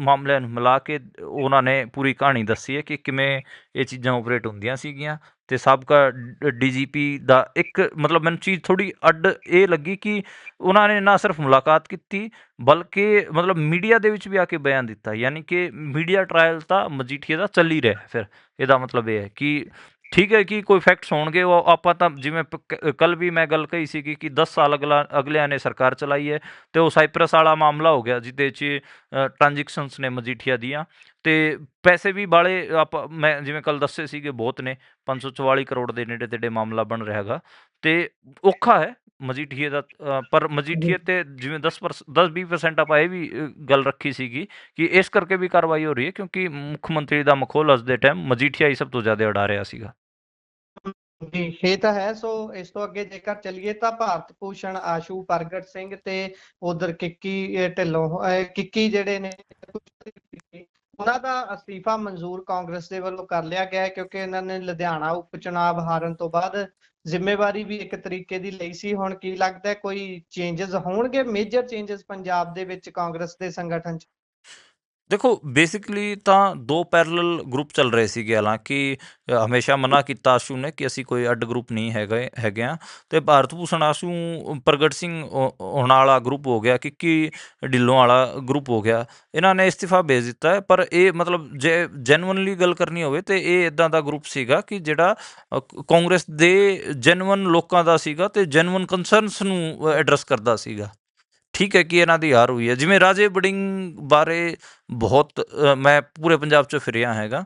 ਮਾਮਲਿਆਂ ਨੂੰ ਮਿਲਾ ਕੇ ਉਹਨਾਂ ਨੇ ਪੂਰੀ ਕਹਾਣੀ ਦੱਸੀ ਹੈ ਕਿ ਕਿਵੇਂ ਇਹ ਚੀਜ਼ਾਂ ਆਪਰੇਟ ਹੁੰਦੀਆਂ ਸੀਗੀਆਂ। ਤੇ ਸਾਬਕਾ ਡੀਜੀਪੀ ਦਾ ਇੱਕ ਮਤਲਬ ਮੈਨੂੰ ਚੀਜ਼ ਥੋੜੀ ਅੱਡ ਇਹ ਲੱਗੀ ਕਿ ਉਹਨਾਂ ਨੇ ਨਾ ਸਿਰਫ ਮੁਲਾਕਾਤ ਕੀਤੀ, ਬਲਕਿ ਮਤਲਬ ਮੀਡੀਆ ਦੇ ਵਿੱਚ ਵੀ ਆ ਕੇ ਬਿਆਨ ਦਿੱਤਾ, ਯਾਨੀ ਕਿ ਮੀਡੀਆ ਟ੍ਰਾਇਲ ਤਾਂ ਮਜੀਠੀਏ ਦਾ ਚੱਲ ਹੀ ਰਿਹਾ ਫਿਰ। ਇਹਦਾ ਮਤਲਬ ਇਹ ਹੈ ਕਿ ਠੀਕ ਹੈ ਕਿ ਕੋਈ ਫੈਕਟਸ ਹੋਣਗੇ, ਉਹ ਆਪਾਂ ਤਾਂ ਜਿਵੇਂ ਕੱਲ ਵੀ ਮੈਂ ਗੱਲ ਕਹੀ ਸੀ ਕਿ 10 ਸਾਲ ਅਗਲਾ, ਅਗਲਿਆਂ ਨੇ ਸਰਕਾਰ ਚਲਾਈ ਹੈ ਤੇ ਉਹ ਸਾਈਪਰਸ ਵਾਲਾ ਮਾਮਲਾ ਹੋ ਗਿਆ ਜਿਹਦੇ 'ਚ ਟ੍ਰਾਂਜੈਕਸ਼ਨਸ ਨੇ ਮਜੀਠੀਆ ਦੀਆਂ ਤੇ ਪੈਸੇ ਵੀ ਬਾਲੇ ਆਪਾਂ, ਮੈਂ ਜਿਵੇਂ ਕੱਲ ਦੱਸੇ ਸੀਗੇ ਬਹੁਤ ਨੇ 544 ਕਰੋੜ ਦੇ ਨੇੜੇ ਤੇੜੇ ਮਾਮਲਾ ਬਣ ਰਿਹਾ ਹੈਗਾ ਤੇ ਔਖਾ ਹੈ। ਮਜੀਠੀਏ ਦਾ ਪਰ ਮਜੀਠੀਏ ਤੇ ਜਿਵੇਂ 10 10-20% ਆਪਾਂ ਇਹ ਵੀ ਗੱਲ ਰੱਖੀ ਸੀਗੀ ਕਿ ਇਸ ਕਰਕੇ ਵੀ ਕਾਰਵਾਈ ਹੋ ਰਹੀ ਹੈ ਕਿਉਂਕਿ ਮੁੱਖ ਮੰਤਰੀ ਦਾ ਮਖੌਲ ਅੱਜ ਦੇ ਟਾਈਮ ਮਜੀਠੀਆ ਹੀ ਸਭ ਤੋਂ ਜ਼ਿਆਦਾ ਉਡਾ ਰਿਹਾ ਸੀਗਾ। ਜੀ ਇਹ ਤਾਂ ਹੈ ਸੋ ਇਸ ਤੋਂ ਅੱਗੇ ਜੇਕਰ ਚੱਲੀਏ ਤਾਂ ਭਾਰਤ ਭੂਸ਼ਣ ਆਸ਼ੂ ਪ੍ਰਗਟ ਸਿੰਘ ਤੇ ਉਧਰ ਕਿੱਕੀ ਢਿੱਲੋਂ ਕਿੱਕੀ ਜਿਹੜੇ ਨੇ ਉਹਨਾਂ ਦਾ ਅਸਤੀਫਾ ਮਨਜ਼ੂਰ ਕਾਂਗਰਸ ਦੇ ਵੱਲੋਂ ਕਰ ਲਿਆ ਗਿਆ ਕਿਉਂਕਿ ਇਹਨਾਂ ਨੇ ਲੁਧਿਆਣਾ ਉਪ ਚੁਣਾਵ ਹਾਰਨ ਤੋਂ ਬਾਅਦ ਜ਼ਿੰਮੇਵਾਰੀ ਵੀ ਇੱਕ ਤਰੀਕੇ ਦੀ ਲਈ ਸੀ। ਹੁਣ ਕੀ ਲੱਗਦਾ ਕੋਈ ਚੇਂਜਸ ਹੋਣਗੇ ਮੇਜਰ ਚੇਂਜਸ ਪੰਜਾਬ ਦੇ ਵਿੱਚ ਕਾਂਗਰਸ ਦੇ ਸੰਗਠਨ 'ਚ? ਦੇਖੋ ਬੇਸਿਕਲੀ ਤਾਂ ਦੋ ਪੈਰਲਲ ਗਰੁੱਪ ਚੱਲ ਰਹੇ ਸੀਗੇ ਹਾਲਾਂਕਿ ਹਮੇਸ਼ਾ ਮਨਾ ਕੀਤਾ ਆਸ਼ੂ ਨੇ ਕਿ ਅਸੀਂ ਕੋਈ ਅੱਡ ਗਰੁੱਪ ਨਹੀਂ ਹੈਗੇ ਹੈਗੇ ਆ ਤੇ ਭਾਰਤ ਭੂਸ਼ਣ ਆਸ਼ੂ, ਪ੍ਰਗਟ ਸਿੰਘ ਉਹ- ਵਾਲਾ ਗਰੁੱਪ ਹੋ ਗਿਆ ਕਿੱਕੀ ਢਿੱਲੋਂ ਵਾਲਾ ਗਰੁੱਪ ਹੋ ਗਿਆ। ਇਹਨਾਂ ਨੇ ਇਸਤੀਫਾ ਭੇਜ ਦਿੱਤਾ ਹੈ, ਪਰ ਇਹ ਮਤਲਬ ਜੇ ਜੈਨੂਇਨਲੀ ਗੱਲ ਕਰਨੀ ਹੋਵੇ ਤੇ ਇਹ ਇਦਾਂ ਦਾ ਗਰੁੱਪ ਸੀਗਾ ਕਿ ਜਿਹੜਾ ਕਾਂਗਰਸ ਦੇ ਜੈਨੂਇਨ ਲੋਕਾਂ ਦਾ ਸੀਗਾ ਤੇ ਜੈਨੂਇਨ ਕੰਸਰਨਸ ਨੂੰ ਐਡਰੈਸ ਕਰਦਾ ਸੀਗਾ। ਠੀਕ ਹੈ ਕਿ ਇਹਨਾਂ ਦੀ ਹਾਰ ਹੋਈ ਹੈ। ਜਿਵੇਂ ਰਾਜੇ ਵੜਿੰਗ ਬਾਰੇ ਬਹੁਤ ਮੈਂ ਪੂਰੇ ਪੰਜਾਬ 'ਚ ਫਿਰਿਆ ਹੈਗਾ।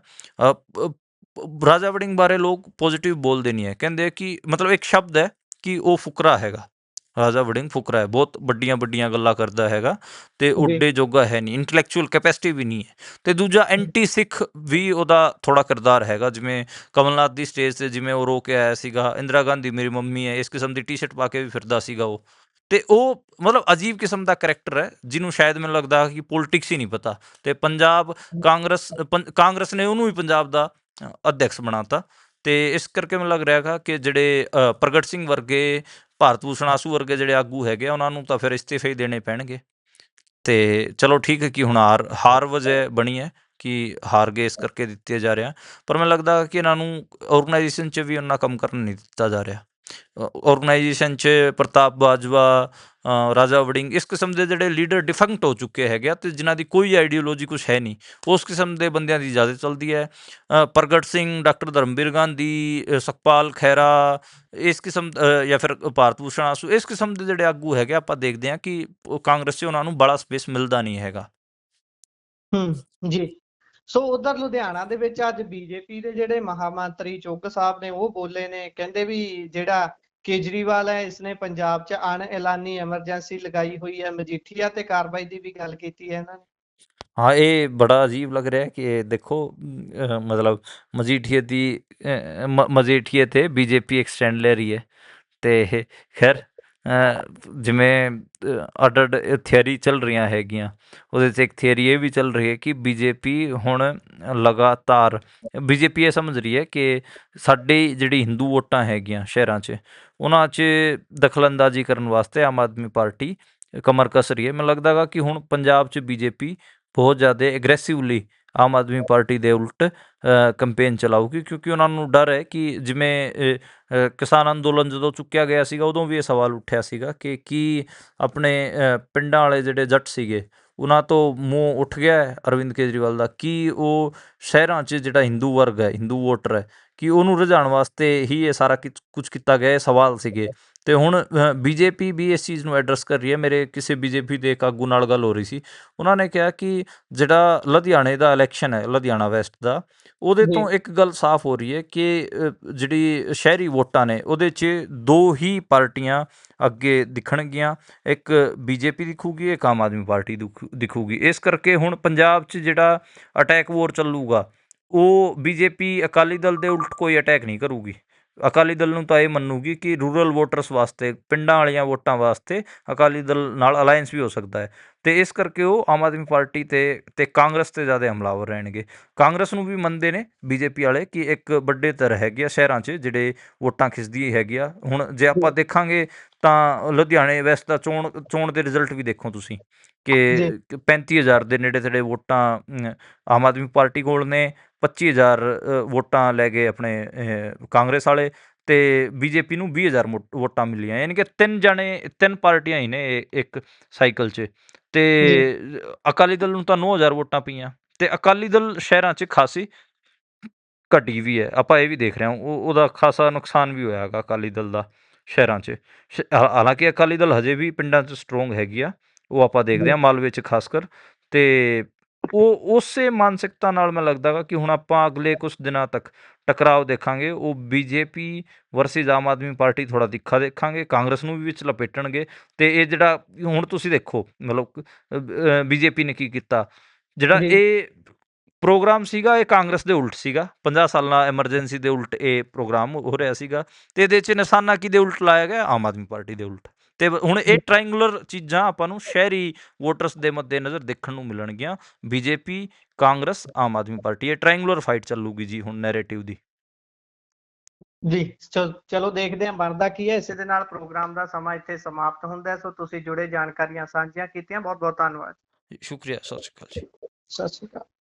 ਰਾਜਾ ਵੜਿੰਗ ਬਾਰੇ ਲੋਕ ਪੋਜ਼ਿਟਿਵ ਬੋਲਦੇ ਨਹੀਂ ਹੈ। ਕਹਿੰਦੇ ਕਿ ਮਤਲਬ ਇੱਕ ਸ਼ਬਦ ਹੈ ਕਿ ਉਹ ਫੁਕਰਾ ਹੈਗਾ। ਰਾਜਾ ਵੜਿੰਗ ਫੁਕਰਾ ਹੈ। ਬਹੁਤ ਵੱਡੀਆਂ ਵੱਡੀਆਂ ਗੱਲਾਂ ਕਰਦਾ ਹੈਗਾ ਤੇ ਉੱਡੇ ਜੋਗਾ ਹੈ ਨਹੀਂ। ਇੰਟੈਲੈਕਚੁਅਲ ਕੈਪੈਸਿਟੀ ਵੀ ਨਹੀਂ ਹੈ। ਤੇ ਦੂਜਾ ਐਂਟੀ ਸਿੱਖ ਵੀ ਉਹਦਾ ਥੋੜਾ ਕਿਰਦਾਰ ਹੈਗਾ। ਜਿਵੇਂ ਕਮਲਨਾਥ ਦੀ ਸਟੇਜ ਤੇ ਜਿਵੇਂ ਉਹ ਰੋ ਕੇ ਆਇਆ ਸੀਗਾ ਇੰਦਰਾ ਗਾਂਧੀ ਮੇਰੀ ਮੰਮੀ ਹੈ ਇਸ ਕਿਸਮ ਦੀ ਟੀ-ਸ਼ਰਟ ਪਾ ਕੇ ਵੀ ਫਿਰਦਾ ਸੀਗਾ ਉਹ। ਤੇ ਉਹ ਮਤਲਬ ਅਜੀਬ ਕਿਸਮ ਦਾ ਕੈਰੈਕਟਰ ਹੈ ਜਿਹਨੂੰ ਸ਼ਾਇਦ ਮੈਨੂੰ ਲੱਗਦਾ ਕਿ ਪੋਲਿਟਿਕਸ ਹੀ ਨਹੀਂ ਪਤਾ। ਤੇ ਪੰਜਾਬ ਕਾਂਗਰਸ ਪੰ- ਕਾਂਗਰਸ ਨੇ ਉਹਨੂੰ ਵੀ ਪੰਜਾਬ ਦਾ ਅ, ਅਧਿਕਸ਼ ਬਣਾਤਾ। ਤੇ ਇਸ ਕਰਕੇ ਮੈਨੂੰ ਲੱਗ ਰਿਹਾ ਹੈਗਾ ਕਿ ਜਿਹੜੇ ਪ੍ਰਗਟ ਸਿੰਘ ਵਰਗੇ ਭਾਰਤ ਭੂਸ਼ਣ ਆਸੂ ਵਰਗੇ ਜਿਹੜੇ ਆਗੂ ਹੈਗੇ ਆ, ਉਹਨਾਂ ਨੂੰ ਤਾਂ ਫਿਰ ਇਸਤੀਫੇ ਹੀ ਦੇਣੇ ਪੈਣਗੇ। ਤੇ ਚਲੋ ਠੀਕ ਹੈ ਕਿ ਹੁਣ ਹਾਰ ਹਾਰ ਵਜ੍ਹਾ ਬਣੀ ਹੈ ਕਿ ਹਾਰ ਗਏ ਇਸ ਕਰਕੇ ਦਿੱਤੇ ਜਾ ਰਿਹਾ ਪਰ ਮੈਨੂੰ ਲੱਗਦਾ ਕਿ ਇਹਨਾਂ ਨੂੰ ਆਰਗੇਨਾਈਜੇਸ਼ਨ 'ਚ ਵੀ ਉਹਨਾਂ ਕੰਮ ਕਰਨ ਨਹੀਂ ਦਿੱਤਾ ਜਾ ਰਿਹਾ। ਆਰਗੇਨਾਈਜੇਸ਼ਨ 'ਚ ਪ੍ਰਤਾਪ ਬਾਜਵਾ ਰਾਜਾ ਵੜਿੰਗ ਇਸ ਕਿਸਮ ਦੇ ਜਿਹੜੇ ਲੀਡਰ ਡਿਫੰਕਟ ਹੋ ਚੁੱਕੇ ਹੈਗੇ ਆ ਤੇ ਜਿਨ੍ਹਾਂ ਦੀ ਕੋਈ ਆਈਡੀਓਲੋਜੀ ਕੁਝ ਹੈ ਨਹੀਂ ਉਸ ਕਿਸਮ ਦੇ ਬੰਦਿਆਂ ਦੀ ਇਜਾਜ਼ਤ ਚੱਲਦੀ ਹੈ। ਪ੍ਰਗਟ ਸਿੰਘ ਡਾਕਟਰ ਧਰਮਵੀਰ ਗਾਂਧੀ ਅ, ਸੁਖਪਾਲ ਖਹਿਰਾ ਇਸ ਕਿਸਮ ਜਾਂ ਫਿਰ ਭਾਰਤ ਭੂਸ਼ਣ ਆਸੂ ਇਸ ਕਿਸਮ ਦੇ ਜਿਹੜੇ ਆਗੂ ਹੈਗੇ ਆਪਾਂ ਦੇਖਦੇ ਹਾਂ ਕਿ ਉਹ ਕਾਂਗਰਸ 'ਚ ਉਹਨਾਂ ਨੂੰ ਬੜਾ ਸਪੇਸ ਮਿਲਦਾ ਨਹੀਂ ਹੈਗਾ। ਹੂੰ ਜੀ। ਸੋ ਉਧਰ ਲੁਧਿਆਣਾ ਦੇ ਵਿੱਚ ਅੱਜ ਬੀਜੇਪੀ ਦੇ ਜਿਹੜੇ ਮਹਾਮੰਤਰੀ ਚੁੱਗ ਸਾਹਿਬ ਨੇ ਉਹ ਬੋਲੇ ਨੇ, ਕਹਿੰਦੇ ਵੀ ਜਿਹੜਾ ਕੇਜਰੀਵਾਲ ਹੈ, ਇਸਨੇ ਪੰਜਾਬ 'ਚ ਅਣ ਐਲਾਨੀ ਐਮਰਜੈਂਸੀ ਲਗਾਈ ਹੋਈ ਹੈ, ਮਜੀਠੀਆ ਤੇ ਕਾਰਵਾਈ ਦੀ ਵੀ ਗੱਲ ਕੀਤੀ ਹੈ ਇਹਨਾਂ ਨੇ। ਹਾਂ, ਇਹ ਬੜਾ ਅਜੀਬ ਲੱਗ ਰਿਹਾ ਕਿ ਦੇਖੋ ਮਤਲਬ ਮਜੀਠੀਏ ਦੀ ਮਜੀਠੀਏ ਤੇ ਬੀਜੇਪੀ ਐਕਸਟੈਂਡ ਲੈ ਰਹੀ ਹੈ ਤੇ ਖੈਰ ਜਿਵੇਂ ਅੱਡ ਅੱਡ ਥਿਅਰੀ ਚੱਲ ਰਹੀਆਂ ਹੈਗੀਆਂ। ਉਹਦੇ 'ਚ ਇੱਕ ਥਿਅਰੀ ਇਹ ਵੀ ਚੱਲ ਰਹੀ ਹੈ ਕਿ ਬੀਜੇਪੀ ਹੁਣ ਲਗਾਤਾਰ ਬੀਜੇਪੀ ਇਹ ਸਮਝ ਰਹੀ ਹੈ ਕਿ ਸਾਡੀ ਜਿਹੜੀ ਹਿੰਦੂ ਵੋਟਾਂ ਹੈਗੀਆਂ ਸ਼ਹਿਰਾਂ 'ਚ, ਉਹਨਾਂ 'ਚ ਦਖਲਅੰਦਾਜ਼ੀ ਕਰਨ ਵਾਸਤੇ ਆਮ ਆਦਮੀ ਪਾਰਟੀ ਕਮਰ ਕਸ ਰਹੀ ਹੈ। ਮੈਨੂੰ ਲੱਗਦਾ ਗਾ ਕਿ ਹੁਣ ਪੰਜਾਬ 'ਚ ਬੀਜੇਪੀ ਬਹੁਤ ਜ਼ਿਆਦਾ ਐਗਰੈਸਿਵਲੀ ਆਮ ਆਦਮੀ ਪਾਰਟੀ ਦੇ ਉਲਟ ਕੰਪੇਨ ਚਲਾਊਗੀ, ਕਿਉਂਕਿ ਉਹਨਾਂ ਨੂੰ ਡਰ ਹੈ ਕਿ ਜਿਵੇਂ ਕਿਸਾਨ ਅੰਦੋਲਨ ਜਦੋਂ ਚੁੱਕਿਆ ਗਿਆ ਸੀਗਾ, ਉਦੋਂ ਵੀ ਇਹ ਸਵਾਲ ਉੱਠਿਆ ਸੀਗਾ ਕਿ ਕੀ ਆਪਣੇ ਪਿੰਡਾਂ ਵਾਲੇ ਜਿਹੜੇ ਜੱਟ ਸੀਗੇ, ਉਹਨਾਂ ਤੋਂ ਮੂੰਹ ਉੱਠ ਗਿਆ ਹੈ ਅਰਵਿੰਦ ਕੇਜਰੀਵਾਲ ਦਾ? ਕੀ ਉਹ ਸ਼ਹਿਰਾਂ 'ਚ ਜਿਹੜਾ ਹਿੰਦੂ ਵਰਗ ਹੈ, ਹਿੰਦੂ ਵੋਟਰ ਹੈ, ਕਿ ਉਹਨੂੰ ਰੁਝਾਉਣ ਵਾਸਤੇ ਹੀ ਇਹ ਸਾਰਾ ਕੁਝ ਕੀਤਾ ਗਿਆ? ਇਹ ਸਵਾਲ ਸੀਗੇ। ਤੇ ਹੁਣ ਬੀਜੇਪੀ ਵੀ ਇਸ ਚੀਜ਼ ਨੂੰ ਐਡਰੈਸ ਕਰ ਰਹੀ ਹੈ ਮੇਰੇ ਕਿਸੇ ਬੀਜੇਪੀ ਦੇ ਇੱਕ ਆਗੂ ਨਾਲ ਗੱਲ ਹੋ ਰਹੀ ਸੀ। ਉਹਨਾਂ ਨੇ ਕਿਹਾ ਕਿ ਜਿਹੜਾ ਲੁਧਿਆਣੇ ਦਾ ਇਲੈਕਸ਼ਨ ਹੈ ਲੁਧਿਆਣਾ ਵੈਸਟ ਦਾ ਉਹਦੇ ਤੋਂ ਇੱਕ ਗੱਲ ਸਾਫ਼ ਹੋ ਰਹੀ ਹੈ ਕਿ ਜਿਹੜੀ ਸ਼ਹਿਰੀ ਵੋਟਾਂ ਨੇ ਉਹਦੇ 'ਚ ਦੋ ਹੀ ਪਾਰਟੀਆਂ ਅੱਗੇ ਦਿਖਣਗੀਆਂ ਇੱਕ ਬੀਜੇਪੀ ਦਿਖੂਗੀ ਇੱਕ ਆਮ ਆਦਮੀ ਪਾਰਟੀ ਦਿਖੂ- ਦਿਖੂਗੀ। ਇਸ ਕਰਕੇ ਹੁਣ ਪੰਜਾਬ 'ਚ ਜਿਹੜਾ ਅਟੈਕ ਵੋਰ ਚੱਲੂਗਾ ਉਹ ਬੀਜੇਪੀ ਅਕਾਲੀ ਦਲ ਦੇ ਉਲਟ ਕੋਈ ਅਟੈਕ ਨਹੀਂ ਕਰੂਗੀ। ਅਕਾਲੀ ਦਲ ਨੂੰ ਤਾਂ ਇਹ ਮੰਨੂਗੀ ਕਿ ਰੂਰਲ ਵੋਟਰਸ ਵਾਸਤੇ, ਪਿੰਡਾਂ ਵਾਲੀਆਂ ਵੋਟਾਂ ਵਾਸਤੇ ਅਕਾਲੀ ਦਲ ਨਾਲ ਅਲਾਈਅੰਸ ਵੀ ਹੋ ਸਕਦਾ ਹੈ। ਤੇ ਇਸ ਕਰਕੇ ਉਹ ਆਮ ਆਦਮੀ ਪਾਰਟੀ ਤੇ ਤੇ ਕਾਂਗਰਸ ਤੇ ਜ਼ਿਆਦਾ ਹਮਲਾਵਰ ਰਹਿਣਗੇ। ਕਾਂਗਰਸ ਨੂੰ ਵੀ ਮੰਨਦੇ ਨੇ ਬੀਜੇਪੀ ਵਾਲੇ ਕਿ ਇੱਕ ਵੱਡੇ ਧਿਰ ਹੈਗੇ ਆ ਸ਼ਹਿਰਾਂ 'ਚ ਜਿਹੜੇ ਵੋਟਾਂ ਖਿੱਚਦੀ ਹੈਗੀ ਆ। ਹੁਣ ਜੇ ਆਪਾਂ ਦੇਖਾਂਗੇ ਤਾਂ ਲੁਧਿਆਣੇ ਵੈਸਟ ਦਾ ਚੋਣ ਚੋਣ ਦੇ ਰਿਜ਼ਲਟ ਵੀ ਦੇਖੋ ਤੁਸੀਂ ਕਿ ਜੀ। 35000 ਦੇ ਨੇੜੇ ਤੇੜੇ ਵੋਟਾਂ ਆਮ ਆਦਮੀ ਪਾਰਟੀ ਕੋਲ ਨੇ 25000 ਅ, ਵੋਟਾਂ ਲੈ ਗਏ ਆਪਣੇ ਕਾਂਗਰਸ ਵਾਲੇ। ਤੇ ਬੀਜੇਪੀ ਨੂੰ 20000 ਮੋ- ਵੋਟਾਂ ਮਿਲੀਆਂ ਯਾਨੀ ਕਿ ਤਿੰਨ ਜਣੇ ਤਿੰਨ ਪਾਰਟੀਆਂ ਹੀ ਨੇ ਇੱਕ ਸਾਈਕਲ 'ਚ। ਤੇ ਅਕਾਲੀ ਦਲ ਨੂੰ ਤਾਂ 9000 ਵੋਟਾਂ ਪਈਆਂ ਤੇ ਅਕਾਲੀ ਦਲ ਸ਼ਹਿਰਾਂ 'ਚ ਖਾਸੀ ਘਟੀ ਵੀ ਹੈ। ਆਪਾਂ ਇਹ ਵੀ ਦੇਖ ਰਹੇ ਹਾਂ ਉਹ ਉਹਦਾ ਖਾਸਾ ਨੁਕਸਾਨ ਵੀ ਹੋਇਆ ਹੈਗਾ ਅਕਾਲੀ ਦਲ ਦਾ ਸ਼ਹਿਰਾਂ 'ਚ। ਹਾਲਾਂਕਿ ਅਕਾਲੀ ਦਲ ਹਜੇ ਵੀ ਪਿੰਡਾਂ 'ਚ ਸਟਰੋਂਗ ਹੈਗੀ ਆ ਉਹ ਆਪਾਂ ਦੇਖਦੇ ਹਾਂ ਮਾਲਵੇ 'ਚ ਖਾਸ ਕਰ ਤੇ ਉਹ ਉਸੇ ਮਾਨਸਿਕਤਾ ਨਾਲ ਮੈਂ ਲੱਗਦਾ ਗਾ ਕਿ ਹੁਣ ਆਪਾਂ ਅਗਲੇ ਕੁਝ ਦਿਨਾਂ ਤੱਕ ਟਕਰਾਅ ਦੇਖਾਂਗੇ। ਉਹ BJP versus Aam Aadmi party ਥੋੜਾ ਤਿੱਖਾ ਦੇਖਾਂਗੇ ਕਾਂਗਰਸ ਨੂੰ ਵੀ ਵਿੱਚ ਲਪੇਟਣਗੇ ਤੇ ਇਹ ਜਿਹੜਾ ਹੁਣ ਤੁਸੀਂ ਦੇਖੋ ਮਤਲਬ ਬੀਜੇਪੀ ਨੇ ਕੀ ਕੀਤਾ? ਜਿਹੜਾ ਇਹ ਪ੍ਰੋਗਰਾਮ ਸੀਗਾ ਇਹ ਕਾਂਗਰਸ ਦੇ ਉਲਟ ਸੀਗਾ। 50 ਸਾਲਾਂ ਐਮਰਜੈਂਸੀ ਦੇ ਉਲਟ ਇਹ ਪ੍ਰੋਗਰਾਮ ਹੋ ਰਿਹਾ ਸੀਗਾ ਤੇ ਇਹਦੇ 'ਚ ਨਿਸ਼ਾਨਾ ਕਿਹਦੇ ਉਲਟ ਲਾਇਆ ਗਿਆ? ਆਮ ਆਦਮੀ ਪਾਰਟੀ ਦੇ ਉਲਟ। ਤੇ ਹੁਣ ਇਹ ਟ੍ਰਾਇੰਗੂਲਰ ਚੀਜ਼ਾਂ ਆਪਾਂ ਨੂੰ ਸ਼ਹਿਰੀ ਵੋਟਰਸ ਦੇ ਮੱਦੇ ਨਜ਼ਰ ਦੇਖਣ ਨੂੰ ਮਿਲਣਗੀਆਂ। ਬੀਜੇਪੀ ਕਾਂਗਰਸ ਆਮ ਆਦਮੀ ਪਾਰਟੀ ਇਹ ਟ੍ਰਾਇੰਗੂਲਰ ਫਾਈਟ ਚੱਲੂਗੀ ਜੀ ਹੁਣ ਨੈਰੇਟਿਵ ਦੀ। ਜੀ ਚਲ- ਦੇਖਦੇ ਹਾਂ ਬਣਦਾ ਕੀ ਹੈ ਇਸੇ ਦੇ ਨਾਲ ਪ੍ਰੋਗਰਾਮ ਦਾ ਸਮਾਂ ਇੱਥੇ ਸਮਾਪਤ ਹੁੰਦਾ ਸੋ ਤੁਸੀਂ ਜੁੜੇ ਜਾਣਕਾਰੀਆਂ ਸਾਂਝੀਆਂ ਕੀਤੀਆਂ ਬਹੁਤ ਬਹੁਤ ਧੰਨਵਾਦ। ਸ਼ੁਕਰੀਆ ਸਤਿ ਸ਼੍ਰੀ ਅਕਾਲ ਜੀ। ਸਤਿ ਸ਼੍ਰੀ ਅਕਾਲ।